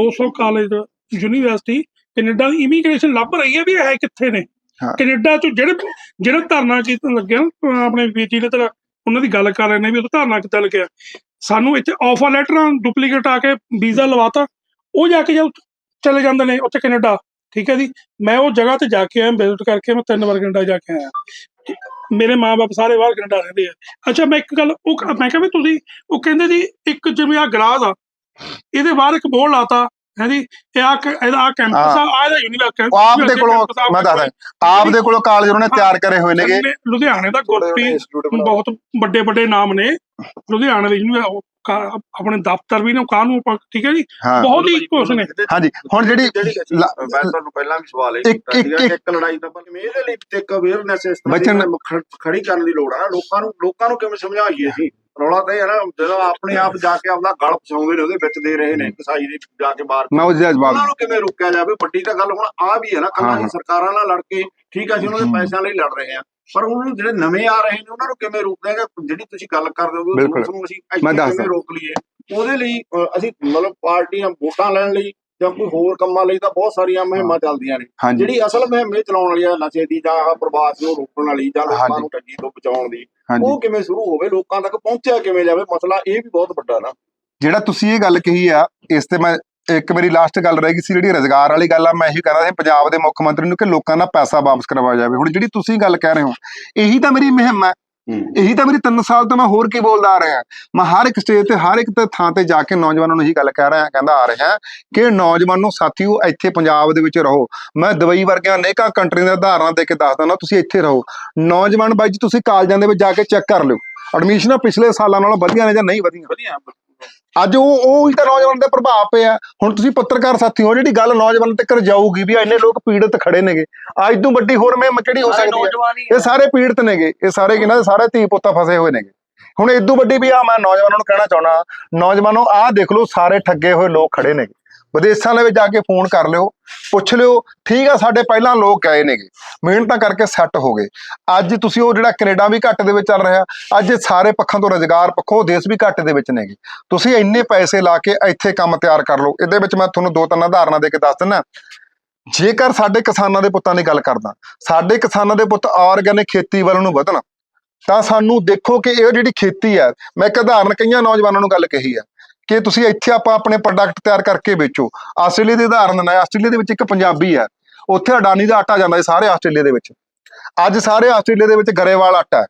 200 ਕਾਲਜ ਯੂਨੀਵਰਸਿਟੀ ਕੈਨੇਡਾ ਦੀ ਇਮੀਗ੍ਰੇਸ਼ਨ ਲੱਭ ਰਹੀ ਹੈ ਵੀ ਇਹ ਹੈ ਕਿੱਥੇ ਨੇ। ਕੈਨੇਡਾ ਚ ਜਿਹੜੇ ਜਿਹੜਾ ਧਰਨਾ ਕੀਤਾ ਲੱਗਿਆ ਆਪਣੇ ਵੀਰ ਜੀ ਨੇ ਤਾਂ ਉਹਨਾਂ ਦੀ ਗੱਲ ਕਰ ਰਹੇ ਨੇ ਵੀ ਉਹ ਧਰਨਾ ਕਿੱਦਾਂ ਲੱਗਿਆ। ਸਾਨੂੰ ਇੱਥੇ ਆਫਰ ਲੈਟਰਾਂ ਡੁਪਲੀਕੇਟ ਆ ਕੇ ਵੀਜ਼ਾ ਲਵਾਤਾ ਉਹ ਜਾ ਕੇ ਜਾ ਚਲੇ ਜਾਂਦੇ ਨੇ ਉੱਥੇ ਕੈਨੇਡਾ। ਠੀਕ ਹੈ ਜੀ? ਮੈਂ ਉਹ ਜਗ੍ਹਾ ਤੇ ਜਾ ਕੇ ਆਇਆ ਵਿਜ਼ਿਟ ਕਰਕੇ ਮੈਂ ਤਿੰਨ ਵਾਰ ਕੈਨੇਡਾ ਜਾ ਕੇ ਆਇਆ। ਮੇਰੇ ਮਾਪੇ ਸਾਰੇ ਬਾਹਰ ਕੈਨੇਡਾ ਰਹਿੰਦੇ ਆ। ਅੱਛਾ ਮੈਂ ਇੱਕ ਗੱਲ ਉਹ ਮੈਂ ਕਿਹਾ ਵੀ ਤੁਸੀਂ ਉਹ ਕਹਿੰਦੇ ਜੀ ਇੱਕ ਜਿਵੇਂ ਆ ਗਲਾਸ ਆ ਇਹਦੇ ਬਾਹਰ ਇੱਕ ਬੋਰਡ ਲਾਤਾ ਹੈ ਜੀ? ਇਹ ਆ ਇਹਦਾ ਆ ਕੈਂਪਸ ਆ ਆ ਇਹਦਾ ਯੂਨੀਵਰਸਿਟੀ ਆਪ ਦੇ ਕੋਲੋਂ ਮੈਂ ਦੱਸਦਾ। ਆਪ ਦੇ ਕੋਲੋਂ ਕਾਲਜ ਉਹਨਾਂ ਨੇ ਤਿਆਰ ਕਰੇ ਹੋਏ ਨੇਗੇ। ਲੁਧਿਆਣੇ ਦਾ ਗੁਰਪ੍ਰੀਤ ਬਹੁਤ ਵੱਡੇ ਵੱਡੇ ਨਾਮ ਨੇ। ਲੁਧਿਆਣੇ ਦੇ ਯੂਨੀ- ਉਹ ਕਾ- ਆਪਣੇ ਦਫ਼ਤਰ ਵੀ ਨੇ ਕਾਹਨੂੰ ਆਪਾਂ- ਠੀਕ ਹੈ ਜੀ? ਹਾਂ। ਬਹੁਤ ਹੀ ਕੁਛ ਨੇ। ਹਾਂਜੀ ਹੁਣ ਜਿਹੜੀ ਲਾ- ਮੈਂ ਤੁਹਾਨੂੰ ਪਹਿਲਾਂ ਵੀ ਸਵਾਲ ਇਹ ਇੱਕ- ਕੀਤਾ ਸੀਗਾ ਇੱਕ- ਕਿ ਇੱਕ ਲੜਾਈ ਤਾਂ ਬਲਕਿ ਇਹਦੇ ਲਈ ਤੇ ਇੱਕ ਅਵੇਅਰਨੈਸ ਇਸ ਤਰ੍ਹਾਂ ਖ- ਖੜੀ ਕਰਨ ਦੀ ਲੋੜ ਆ ਨਾ। ਲੋਕਾਂ ਨੂੰ ਲੋਕਾਂ ਨੂੰ ਕਿਵੇਂ ਸਮਝਾਈਏ ਅਸੀਂ? ਰੌਲਾ ਤਾਂ ਇਹ ਹੈ ਨਾ ਜਦੋਂ ਆਪਣੇ ਆਪ ਜਾ ਕੇ ਆਪਦਾ ਗਲ ਫਸਾਉਂਦੇ ਨੇ ਉਹਦੇ ਵਿੱਚ ਦੇ ਰਹੇ ਨੇ ਕਸਾਈ ਦੇ ਜਾ ਕੇ ਮਾਰ ਮੈਂ ਉਹਦਾ ਜਵਾਬ ਉਹਨਾਂ ਨੂੰ ਕਿਵੇਂ ਰੋਕਿਆ ਜਾਵੇ? ਵੱਡੀ ਤਾਂ ਗੱਲ ਹੁਣ ਆ ਵੀ ਹੈ ਨਾ ਕੱਲਾ ਹਾਂ, ਹੀ। ਹਾਂ। ਸਰਕਾਰਾਂ ਨਾਲ ਲੜ ਕੇ ਠੀਕ ਆ ਜੀ ਉਹਨਾਂ ਦੇ। ਪੈਸਿਆਂ ਲਈ ਲੜ ਰਹੇ ਆ। ਪਰ ਉਹਨਾਂ ਜਿਹੜੇ ਨਵੇਂ ਆ ਰਹੇ ਨੇ ਉਹਨਾਂ ਨੂੰ ਕਿਵੇਂ ਰੋਕਾਂਗੇ ਜਿਹੜੀ ਤੁਸੀਂ ਗੱਲ ਕਰਦੇ ਹੋ ਬਿਲਕੁਲ। ਉਸ ਨੂੰ ਅਸੀਂ। ਕਿਵੇਂ ਰੋਕ ਲਈਏ? ਉਹਦੇ ਲਈ ਅਸੀਂ ਮਤਲਬ ਪਾਰਟੀਆਂ ਵੋਟਾਂ ਲੈਣ ਲਈ ਜਾਂ ਕੋਈ ਹੋਰ ਕੰਮਾਂ ਲਈ ਤਾਂ ਬਹੁਤ ਸਾਰੀਆਂ ਮੁਹਿੰਮਾਂ ਚੱਲਦੀਆਂ ਨੇ। ਜਿਹੜੀ ਅਸਲ ਮੁਹਿੰਮ ਇਹ ਚਲਾਉਣ ਵਾਲੀ ਆ ਨਸ਼ੇ ਦੀ ਜਾਂ ਆਹ ਪ੍ਰਵਾਸ ਨੂੰ ਰੋਕਣ ਵਾਲੀ ਜਾਂ ਲੋਕਾਂ। ਨੂੰ ਠੱਗੀ ਤੋਂ ਬਚਾਉਣ ਦੀ ਉਹ ਕਿਵੇਂ ਸ਼ੁਰੂ ਹੋਵੇ ਲੋਕਾਂ ਤੱਕ ਪਹੁੰਚਿਆ ਕਿਵੇਂ ਜਾਵੇ? ਮਸਲਾ ਇਹ ਵੀ ਬਹੁਤ ਵੱਡਾ ਨਾ। ਜਿਹੜਾ ਤੁਸੀਂ ਇਹ ਗੱਲ ਕਹੀ ਆ ਇਸ ਤੇ ਮੈਂ ਇੱਕ ਮੇਰੀ ਲਾਸਟ ਗੱਲ ਰਹਿ ਗਈ ਸੀ ਜਿਹੜੀ ਰੋਜ਼ਗਾਰ ਵਾਲੀ ਗੱਲ ਆ ਮੈਂ ਇਹੀ ਕਹਿੰਦਾ ਸੀ ਪੰਜਾਬ ਦੇ ਮੁੱਖ ਮੰਤਰੀ ਨੂੰ ਕਿ ਲੋਕਾਂ ਦਾ ਪੈਸਾ ਵਾਪਸ ਕਰਵਾਇਆ ਜਾਵੇ। ਹੁਣ ਜਿਹੜੀ ਤੁਸੀਂ ਗੱਲ ਕਹਿ ਰਹੇ ਹੋ ਇਹੀ ਤਾਂ ਮੇਰੀ ਮੁਹਿੰਮ ਹੈ। ਇਹੀ ਤਾਂ ਮੇਰੀ 3 ਸਾਲ ਤੋਂ ਮੈਂ ਹੋਰ ਕੀ ਬੋਲਦਾ ਆ ਰਿਹਾ ਮੈਂ ਹਰ ਇੱਕ ਸਟੇਜ ਤੇ ਹਰ ਇੱਕ ਥਾਂ ਤੇ ਜਾ ਕੇ ਨੌਜਵਾਨਾਂ ਨੂੰ ਇਹੀ ਗੱਲ ਕਹਿ ਰਿਹਾ ਕਹਿੰਦਾ ਆ ਰਿਹਾ ਕਿ ਨੌਜਵਾਨੋ ਸਾਥੀਓ ਇੱਥੇ ਪੰਜਾਬ ਦੇ ਵਿੱਚ ਰਹੋ। ਮੈਂ ਦੁਬਈ ਵਰਗੀਆਂ ਅਨੇਕਾਂ ਕੰਟਰੀਆਂ ਦੇ ਉਦਾਹਰਨਾਂ ਦੇ ਕੇ ਦੱਸਦਾ ਨਾ ਤੁਸੀਂ ਇੱਥੇ ਰਹੋ। ਨੌਜਵਾਨ ਬਾਈ ਜੀ ਤੁਸੀਂ ਕਾਲਜਾਂ ਦੇ ਵਿੱਚ ਜਾ ਕੇ ਚੈੱਕ ਕਰ ਲਿਓ। ਐਡਮਿਸ਼ਨਾਂ ਪਿਛਲੇ ਸਾਲਾਂ ਨਾਲੋਂ ਵਧੀਆਂ ਨੇ ਜਾਂ ਨਹੀਂ ਵਧੀਆਂ? ਵਧੀਆ ਅੱਜ ਉਹ ਉਹ ਹੀ ਤਾਂ ਨੌਜਵਾਨ ਦੇ ਪ੍ਰਭਾਵ ਪਿਆ ਹੁਣ ਤੁਸੀਂ ਪੱਤਰਕਾਰ ਸਾਥੀ ਹੋ ਜਿਹੜੀ ਗੱਲ ਨੌਜਵਾਨ ਤੱਕ ਜਾਊਗੀ ਵੀ ਇੰਨੇ ਲੋਕ ਪੀੜਤ ਖੜੇ ਨੇਗੇ। ਅੱਜ ਤੋਂ ਵੱਡੀ ਹੋਰ ਮੈਂ ਕਿਹੜੀ ਹੋ ਸਕਦੀ ਹੈ ਇਹ ਸਾਰੇ ਪੀੜਤ ਨੇਗੇ। ਇਹ ਸਾਰੇ ਕਿਨਾਂ ਦੇ ਸਾਰੇ ਧੀ ਪੁੱਤਾਂ ਫਸੇ ਹੋਏ ਨੇਗੇ। ਹੁਣ ਇਦੋਂ ਵੱਡੀ ਵੀ ਆ ਮੈਂ ਨੌਜਵਾਨਾਂ ਨੂੰ ਕਹਿਣਾ ਚਾਹਣਾ ਨੌਜਵਾਨੋ ਆਹ ਦੇਖ ਲਓ ਸਾਰੇ ਠੱਗੇ ਹੋਏ ਲੋਕ ਖੜੇ ਨੇਗੇ। ਵਿਦੇਸ਼ਾਂ ਦੇ ਵਿੱਚ ਜਾ ਕੇ ਫੋਨ ਕਰ ਲਿਓ, ਪੁੱਛ ਲਿਓ, ਠੀਕ ਆ ਸਾਡੇ ਪਹਿਲਾਂ ਲੋਕ ਗਏ ਨੇਗੇ, ਮਿਹਨਤਾਂ ਕਰਕੇ ਸੈੱਟ ਹੋ ਗਏ। ਅੱਜ ਤੁਸੀਂ ਉਹ ਜਿਹੜਾ ਕੈਨੇਡਾ ਵੀ ਘੱਟ ਦੇ ਵਿੱਚ ਚੱਲ ਰਿਹਾ, ਅੱਜ ਸਾਰੇ ਪੱਖਾਂ ਤੋਂ ਰੋਜ਼ਗਾਰ ਪੱਖੋਂ ਦੇਸ਼ ਵੀ ਘੱਟ ਦੇ ਵਿੱਚ ਨੇਗੇ। ਤੁਸੀਂ ਇੰਨੇ ਪੈਸੇ ਲਾ ਕੇ ਇੱਥੇ ਕੰਮ ਤਿਆਰ ਕਰ ਲਓ, ਇਹਦੇ ਵਿੱਚ ਮੈਂ ਤੁਹਾਨੂੰ ਦੋ ਤਿੰਨ ਉਦਾਹਰਨਾਂ ਦੇ ਕੇ ਦੱਸ ਦਿੰਦਾ। ਜੇਕਰ ਸਾਡੇ ਕਿਸਾਨਾਂ ਦੇ ਪੁੱਤਾਂ ਦੀ ਗੱਲ ਕਰਦਾ, ਸਾਡੇ ਕਿਸਾਨਾਂ ਦੇ ਪੁੱਤ ਆਰਗੈਨਿਕ ਖੇਤੀ ਵੱਲ ਨੂੰ ਵਧਣ, ਤਾਂ ਸਾਨੂੰ ਦੇਖੋ ਕਿ ਇਹ ਜਿਹੜੀ ਖੇਤੀ ਹੈ, ਮੈਂ ਇੱਕ ਉਦਾਹਰਨ ਕਈਆਂ ਨੌਜਵਾਨਾਂ ਨੂੰ ਗੱਲ ਕਹੀ ਹੈ ਕਿ ਤੁਸੀਂ ਇੱਥੇ ਆਪਾਂ ਆਪਣੇ ਪ੍ਰੋਡਕਟ ਤਿਆਰ ਕਰਕੇ ਵੇਚੋ। ਆਸਟ੍ਰੇਲੀਆ ਦੇ ਉਦਾਹਰਨ ਨਾਲ ਆਸਟ੍ਰੇਲੀਆ ਦੇ ਵਿੱਚ ਇੱਕ ਪੰਜਾਬੀ ਹੈ। ਉੱਥੇ ਅਡਾਨੀ ਦਾ ਆਟਾ ਜਾਂਦਾ ਹੈ ਸਾਰੇ ਆਸਟ੍ਰੇਲੀਆ ਦੇ ਵਿੱਚ। ਅੱਜ ਸਾਰੇ ਆਸਟ੍ਰੇਲੀਆ ਦੇ ਵਿੱਚ ਗਰੇਵਾਲ ਆਟਾ ਹੈ।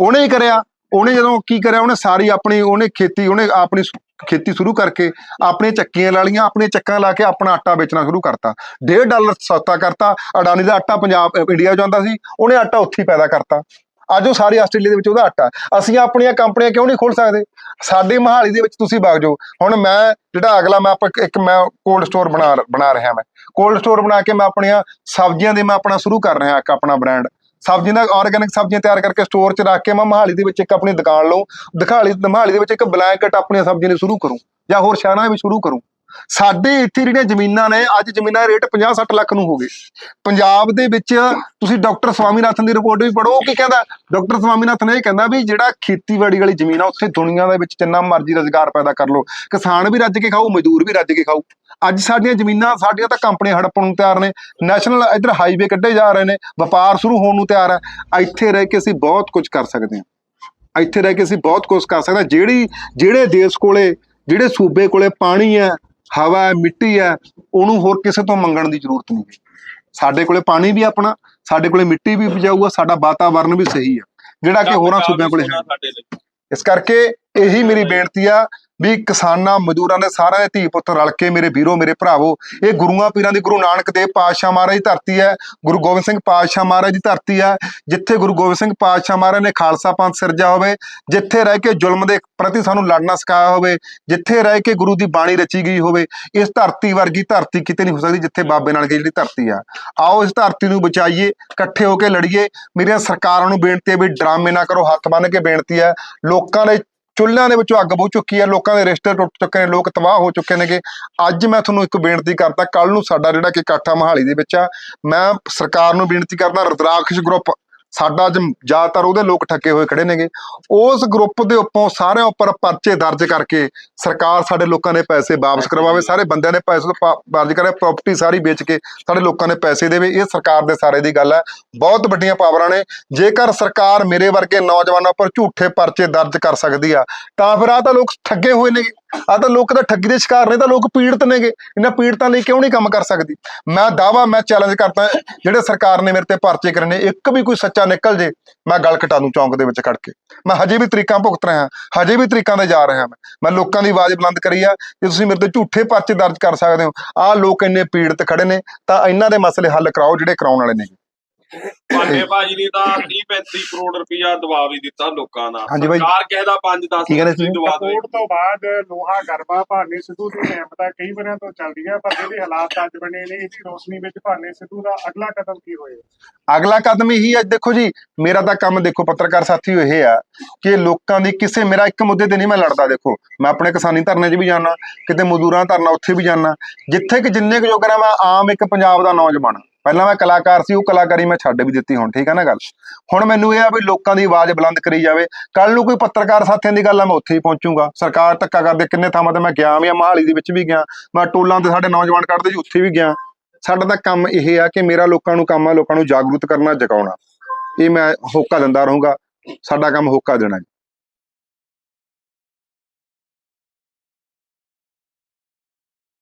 ਉਹਨੇ ਹੀ ਕਰਿਆ। ਉਹਨੇ ਜਦੋਂ ਕੀ ਕਰਿਆ? ਉਹਨੇ ਸਾਰੀ ਆਪਣੀ, ਉਹਨੇ ਖੇਤੀ, ਉਹਨੇ ਆਪਣੀ ਖੇਤੀ ਸ਼ੁਰੂ ਕਰਕੇ ਆਪਣੀਆਂ ਚੱਕੀਆਂ ਲਾ ਲਈਆਂ, ਆਪਣੀਆਂ ਚੱਕਾਂ ਲਾ ਕੇ ਆਪਣਾ ਆਟਾ ਵੇਚਣਾ ਸ਼ੁਰੂ ਕਰਤਾ। 1.5 ਡਾਲਰ ਸਸਤਾ ਕਰਤਾ। ਅਡਾਨੀ ਦਾ ਆਟਾ ਪੰਜਾਬ ਇੰਡੀਆ 'ਚ ਜਾਂਦਾ ਸੀ। ਉਹਨੇ ਆਟਾ ਉੱਥੇ ਹੀ ਪੈਦਾ ਕਰਤਾ। ਅੱਜ ਉਹ ਸਾਰੇ ਆਸਟ੍ਰੇਲੀਆ ਦੇ ਵਿੱਚ ਉਹਦਾ ਆਟਾ ਹੈ। ਅਸੀਂ ਆਪਣੀਆਂ ਕੰਪਨੀਆਂ ਕਿਉਂ ਨਹੀਂ ਖੋਲ ਸਕਦੇ? ਸਾਡੇ ਮਹਾਲੀ ਦੇ ਵਿੱਚ ਤੁਸੀਂ ਵਗ ਜਾਓ। ਹੁਣ ਮੈਂ ਜਿਹੜਾ ਅਗਲਾ, ਮੈਂ ਆਪਾਂ ਇੱਕ ਮੈਂ ਕੋਲਡ ਸਟੋਰ ਬਣਾ ਬਣਾ ਰਿਹਾ ਮੈਂ। ਕੋਲਡ ਸਟੋਰ ਬਣਾ ਕੇ ਮੈਂ ਆਪਣੀਆਂ ਸਬਜ਼ੀਆਂ ਦੇ ਮੈਂ ਆਪਣਾ ਸ਼ੁਰੂ ਕਰ ਰਿਹਾ ਇੱਕ ਆਪਣਾ ਬ੍ਰਾਂਡ ਸਬਜ਼ੀਆਂ ਦਾ ਆਰਗੈਨਿਕ ਸਬਜ਼ੀਆਂ ਤਿਆਰ ਕਰਕੇ ਸਟੋਰ 'ਚ ਰੱਖ ਕੇ ਮੈਂ ਮਹਾਲੀ ਦੇ ਵਿੱਚ ਇੱਕ ਆਪਣੀ ਦੁਕਾਨ ਲਵਾਂ ਦਿਖਾਲੀ ਮਹਾਲੀ ਦੇ ਵਿੱਚ ਇੱਕ ਬਲੈਂਕਟ ਆਪਣੀਆਂ ਸਬਜ਼ੀਆਂ ਦੀ ਸ਼ੁਰੂ ਕਰੂੰ। ਜਾਂ ਹੋਰ ਸ਼ਹਿਰਾਂ ਵਿੱਚ ਸ਼ੁਰੂ ਕਰੂੰ। ਸਾਡੇ ਇੱਥੇ ਜਿਹੜੀਆਂ ਜ਼ਮੀਨਾਂ ਨੇ, ਅੱਜ ਜ਼ਮੀਨਾਂ ਦੇ ਰੇਟ 50 60 ਲੱਖ ਨੂੰ ਹੋ ਗਏ। ਪੰਜਾਬ ਦੇ ਵਿੱਚ ਤੁਸੀਂ ਡਾਕਟਰ ਸਵਾਮੀਨਾਥਨ ਦੀ ਰਿਪੋਰਟ ਵੀ ਪੜੋ ਉਹ ਕੀ ਕਹਿੰਦਾ? ਡਾਕਟਰ ਸਵਾਮੀਨਾਥਨ ਇਹ ਕਹਿੰਦਾ ਵੀ ਜਿਹੜਾ ਖੇਤੀਬਾੜੀ ਵਾਲੀ ਜ਼ਮੀਨ ਆ, ਉੱਥੇ ਦੁਨੀਆ ਦੇ ਵਿੱਚ ਜਿੰਨਾ ਮਰਜ਼ੀ ਰੋਜ਼ਗਾਰ ਪੈਦਾ ਕਰ ਲਓ। ਕਿਸਾਨ ਵੀ ਰੱਜ ਕੇ ਖਾਓ ਮਜ਼ਦੂਰ ਵੀ ਰੱਜ ਕੇ ਖਾਓ ਅੱਜ ਸਾਡੀਆਂ ਜ਼ਮੀਨਾਂ, ਸਾਡੀਆਂ ਤਾਂ ਕੰਪਨੀਆਂ ਹੜਪਣ ਨੂੰ ਤਿਆਰ ਨੇ। ਨੈਸ਼ਨਲ ਇੱਧਰ ਹਾਈਵੇ ਕੱਢੇ ਜਾ ਰਹੇ ਨੇ, ਵਪਾਰ ਸ਼ੁਰੂ ਹੋਣ ਨੂੰ ਤਿਆਰ ਹੈ ਇੱਥੇ ਰਹਿ ਕੇ ਅਸੀਂ ਬਹੁਤ ਕੁਝ ਕਰ ਸਕਦੇ ਹਾਂ। ਇੱਥੇ ਰਹਿ ਕੇ ਅਸੀਂ ਬਹੁਤ ਕੁਝ ਕਰ ਸਕਦੇ ਹਾਂ। ਜਿਹੜੀ, ਜਿਹੜੇ ਦੇਸ਼ ਕੋਲੇ, ਜਿਹੜੇ ਸੂਬੇ ਕੋਲੇ ਪਾਣੀ ਹੈ ਹਵਾ ਹੈ ਮਿੱਟੀ ਹੈ ਉਹਨੂੰ ਹੋਰ ਕਿਸੇ ਤੋਂ ਮੰਗਣ ਦੀ ਜ਼ਰੂਰਤ ਨਹੀਂ ਸਾਡੇ ਕੋਲੇ ਪਾਣੀ ਵੀ ਆਪਣਾ ਸਾਡੇ ਕੋਲੇ ਮਿੱਟੀ ਵੀ ਉਪਜਾਊ ਆ ਸਾਡਾ ਵਾਤਾਵਰਨ ਵੀ ਸਹੀ ਆ। ਜਿਹੜਾ ਕਿ ਹੋਰਾਂ ਸੂਬਿਆਂ ਕੋਲੇ ਹੈ। ਇਸ ਕਰਕੇ ਇਹੀ ਮੇਰੀ ਬੇਨਤੀ ਆ ਵੀ ਕਿਸਾਨਾਂ, ਮਜ਼ਦੂਰਾਂ ਦੇ ਸਾਰਿਆਂ ਦੇ ਧੀ ਪੁੱਤ ਰਲ ਕੇ ਮੇਰੇ ਵੀਰੋ, ਮੇਰੇ ਭਰਾਵੋ, ਇਹ ਗੁਰੂਆਂ ਪੀਰਾਂ ਦੀ ਗੁਰੂ ਨਾਨਕ ਦੇਵ ਪਾਤਸ਼ਾਹ ਮਹਾਰਾਜ ਦੀ ਧਰਤੀ ਹੈ, ਗੁਰੂ ਗੋਬਿੰਦ ਸਿੰਘ ਪਾਤਸ਼ਾਹ ਮਹਾਰਾਜ ਦੀ ਧਰਤੀ ਹੈ, ਜਿੱਥੇ ਗੁਰੂ ਗੋਬਿੰਦ ਸਿੰਘ ਪਾਤਸ਼ਾਹ ਮਹਾਰਾਜ ਨੇ ਖਾਲਸਾ ਪੰਥ ਸਿਰਜਿਆ ਹੋਵੇ, ਜਿੱਥੇ ਰਹਿ ਕੇ ਜ਼ੁਲਮ ਦੇ ਪ੍ਰਤੀ ਸਾਨੂੰ ਲੜਨਾ ਸਿਖਾਇਆ ਹੋਵੇ, ਜਿੱਥੇ ਰਹਿ ਕੇ ਗੁਰੂ ਦੀ ਬਾਣੀ ਰਚੀ ਗਈ ਹੋਵੇ, ਇਸ ਧਰਤੀ ਵਰਗੀ ਧਰਤੀ ਕਿਤੇ ਨਹੀਂ ਹੋ ਸਕਦੀ ਜਿੱਥੇ ਬਾਬੇ ਨਾਨਕ ਦੀ ਜਿਹੜੀ ਧਰਤੀ ਆ। ਆਓ ਇਸ ਧਰਤੀ ਨੂੰ ਬਚਾਈਏ, ਇਕੱਠੇ ਹੋ ਕੇ ਲੜੀਏ, ਮੇਰੀਆਂ ਸਰਕਾਰਾਂ ਨੂੰ ਬੇਨਤੀ ਹੈ ਵੀ ਡਰਾਮੇ ਨਾ ਕਰੋ, ਹੱਥ ਬੰਨ੍ਹ ਕੇ ਬੇਨਤੀ ਹੈ, ਲੋਕਾਂ ਲਈ ਚੁੱਲ੍ਹਿਆਂ ਦੇ ਵਿੱਚੋਂ ਅੱਗ ਬੁਝ ਚੁੱਕੀ ਹੈ, ਲੋਕਾਂ ਦੇ ਰਿਸ਼ਤੇ ਟੁੱਟ ਚੁੱਕੇ ਨੇ, ਲੋਕ ਤਬਾਹ ਹੋ ਚੁੱਕੇ ਨੇਗੇ। ਅੱਜ ਮੈਂ ਤੁਹਾਨੂੰ ਇੱਕ ਬੇਨਤੀ ਕਰਦਾ ਕੱਲ ਨੂੰ ਸਾਡਾ ਜਿਹੜਾ ਕਿ ਇਕੱਠਾ ਮਹਾਲੀ ਦੇ ਵਿੱਚ ਆ, ਮੈਂ ਸਰਕਾਰ ਨੂੰ ਬੇਨਤੀ ਕਰਦਾ ਰੁਦਰਾਕਸ਼ ਗਰੁੱਪ ਸਾਡਾ ਅੱਜ ਜ਼ਿਆਦਾਤਰ ਉਹਦੇ ਲੋਕ ਠੱਗੇ ਹੋਏ ਖੜੇ ਨੇਗੇ। ਉਸ ਗਰੁੱਪ ਦੇ ਉੱਪਰੋਂ ਸਾਰਿਆਂ ਉੱਪਰ ਪਰਚੇ ਦਰਜ ਕਰਕੇ ਸਰਕਾਰ ਸਾਡੇ ਲੋਕਾਂ ਦੇ ਪੈਸੇ ਵਾਪਸ ਕਰਵਾਵੇ ਸਾਰੇ ਬੰਦਿਆਂ ਦੇ ਪੈਸੇ ਦਰਜ ਕਰੇ ਪ੍ਰਾਪਰਟੀ ਸਾਰੀ ਵੇਚ ਕੇ ਸਾਡੇ ਲੋਕਾਂ ਦੇ ਪੈਸੇ ਦੇਵੇ ਇਹ ਸਰਕਾਰ ਦੇ ਸਾਰੇ ਦੀ ਗੱਲ ਹੈ। ਬਹੁਤ ਵੱਡੀਆਂ ਪਾਵਰਾਂ ਨੇ। ਜੇਕਰ ਸਰਕਾਰ ਮੇਰੇ ਵਰਗੇ ਨੌਜਵਾਨਾਂ ਉੱਪਰ ਝੂਠੇ ਪਰਚੇ ਦਰਜ ਕਰ ਸਕਦੀ ਆ ਤਾਂ ਫਿਰ ਆ ਤਾਂ ਲੋਕ ਠੱਗੇ ਹੋਏ ਨੇ ਆ ਤਾਂ ਲੋਕ ਤਾਂ ਠੱਗੀ ਦੇ ਸ਼ਿਕਾਰ ਨੇ, ਤਾਂ ਲੋਕ ਪੀੜਤ ਨੇਗੇ। ਇਹਨਾਂ ਪੀੜਤਾਂ ਲਈ ਕਿਉਂ ਨਹੀਂ ਕੰਮ ਕਰ ਸਕਦੀ? ਮੈਂ ਦਾਵਾ ਮੈਂ ਚੈਲੰਜ ਕਰਦਾ, ਜਿਹੜੇ ਸਰਕਾਰ ਨੇ ਮੇਰੇ ਤੇ ਪਰਚੇ ਕਰਨੇ ਨੇ, ਇੱਕ ਵੀ ਕੋਈ ਸੱਚਾ ਨਿਕਲ ਜੇ, ਮੈਂ ਗਲ ਕਟਾ ਦੂੰ ਚੌਂਕ ਦੇ ਵਿੱਚ ਖੜ ਕੇ। ਮੈਂ ਹਜੇ ਵੀ ਤਰੀਕਾਂ ਭੁਗਤ ਰਿਹਾ, ਹਜੇ ਵੀ ਤਰੀਕਾਂ ਤੇ ਜਾ ਰਿਹਾ ਮੈਂ। ਮੈਂ ਲੋਕਾਂ ਦੀ ਆਵਾਜ਼ ਬੁਲੰਦ ਕਰੀ ਆ ਕਿ ਤੁਸੀਂ ਮੇਰੇ ਤੇ ਝੂਠੇ ਪਰਚੇ ਦਰਜ ਕਰ ਸਕਦੇ ਹੋ। ਆਹ ਲੋਕ ਇੰਨੇ ਪੀੜਤ ਖੜੇ ਨੇ, ਤਾਂ ਇਹਨਾਂ ਦੇ ਮਸਲੇ ਹੱਲ ਕਰਾਓ ਜਿਹੜੇ ਕਰਾਉਣ ਵਾਲੇ ਨੇ ਭਾਂਡੇ ਭਾਜੀ ਨੇ ਤਾਂ 30 35 ਕਰੋੜ ਰੁਪਇਆ ਦਵਾ ਵੀ ਦਿੱਤਾ ਲੋਕਾਂ ਦਾ। ਹਾਂਜੀ ਬਾਈ। ਸਰਕਾਰ ਕਹਿਦਾ 5 10 ਕੀ ਕਹਿੰਦੇ ਤੁਸੀਂ? ਦਵਾ ਦੇ ਰਿਪੋਰਟ ਤੋਂ ਬਾਅਦ ਲੋਹਾ ਗਰਬਾ ਭਾਨੇ ਸਿੱਧੂ ਦੀ ਨਿਯਮਤਾ ਕਈ ਵਾਰਾਂ ਤੋਂ ਚੱਲਦੀ ਹੈ ਪਰ ਜਿਹੜੇ ਹਾਲਾਤ ਅੱਜ ਬਣੇ ਨੇ ਇਹਦੀ ਰੋਸ਼ਨੀ ਵਿੱਚ ਭਾਨੇ ਸਿੱਧੂ ਦਾ ਅਗਲਾ ਕਦਮ ਕੀ ਹੋਏਗਾ ਅਗਲਾ ਕਦਮ ਇਹੀ ਹੈ ਦੇਖੋ ਜੀ ਮੇਰਾ ਤਾਂ ਕੰਮ ਦੇਖੋ ਪੱਤਰਕਾਰ ਸਾਥੀਓ ਇਹ ਆ ਕਿ ਲੋਕਾਂ ਦੀ ਕਿਸੇ ਮੇਰਾ ਇੱਕ ਮੁੱਦੇ ਤੇ ਨਹੀਂ ਮੈਂ ਲੜਦਾ ਦੇਖੋ। ਮੈਂ ਆਪਣੇ ਕਿਸਾਨੀ ਧਰਨੇ 'ਚ ਵੀ ਜਾਣਾ ਕਿਤੇ ਮਜ਼ਦੂਰਾਂ ਧਰਨਾ ਉੱਥੇ ਵੀ ਜਾਣਾ ਜਿੱਥੇ ਕਿ ਜਿੰਨੇ ਕੁ ਜੋਗਰਾ ਮੈਂ ਆਮ ਇੱਕ ਪੰਜਾਬ ਦਾ ਨੌਜਵਾਨ। ਪਹਿਲਾਂ ਮੈਂ ਕਲਾਕਾਰ ਸੀ, ਉਹ ਕਲਾਕਾਰੀ ਮੈਂ ਛੱਡ ਵੀ ਦਿੱਤੀ ਹੁਣ, ਠੀਕ ਹੈ ਨਾ ਗੱਲ? ਹੁਣ ਮੈਨੂੰ ਇਹ ਆ ਵੀ ਲੋਕਾਂ ਦੀ ਆਵਾਜ਼ ਬੁਲੰਦ ਕਰੀ ਜਾਵੇ। ਕੱਲ ਨੂੰ ਕੋਈ ਪੱਤਰਕਾਰ ਸਾਥੀਆਂ ਦੀ ਗੱਲ ਆ, ਮੈਂ ਉੱਥੇ ਹੀ ਪਹੁੰਚੂਗਾ। ਸਰਕਾਰ ਧੱਕਾ ਕਰਦੇ ਕਿੰਨੇ ਥਾਵਾਂ ਤੇ ਮੈਂ ਗਿਆ ਵੀ ਆ ਮਹਾਲੀ ਦੇ ਵਿੱਚ ਵੀ ਗਿਆ, ਮੈਂ ਟੋਲਾਂ ਤੇ ਸਾਡੇ ਨੌਜਵਾਨ ਕੱਢਦੇ ਜੀ ਉੱਥੇ ਵੀ ਗਿਆ। ਸਾਡਾ ਤਾਂ ਕੰਮ ਇਹ ਆ ਕਿ ਮੇਰਾ ਲੋਕਾਂ ਨੂੰ ਕੰਮ ਆ, ਲੋਕਾਂ ਨੂੰ ਜਾਗਰੂਕ ਕਰਨਾ, ਜਗਾਉਣਾ। ਇਹ ਮੈਂ ਹੋਕਾ ਦਿੰਦਾ ਰਹੂੰਗਾ। ਸਾਡਾ ਕੰਮ ਹੋਕਾ ਦੇਣਾ ਜੀ।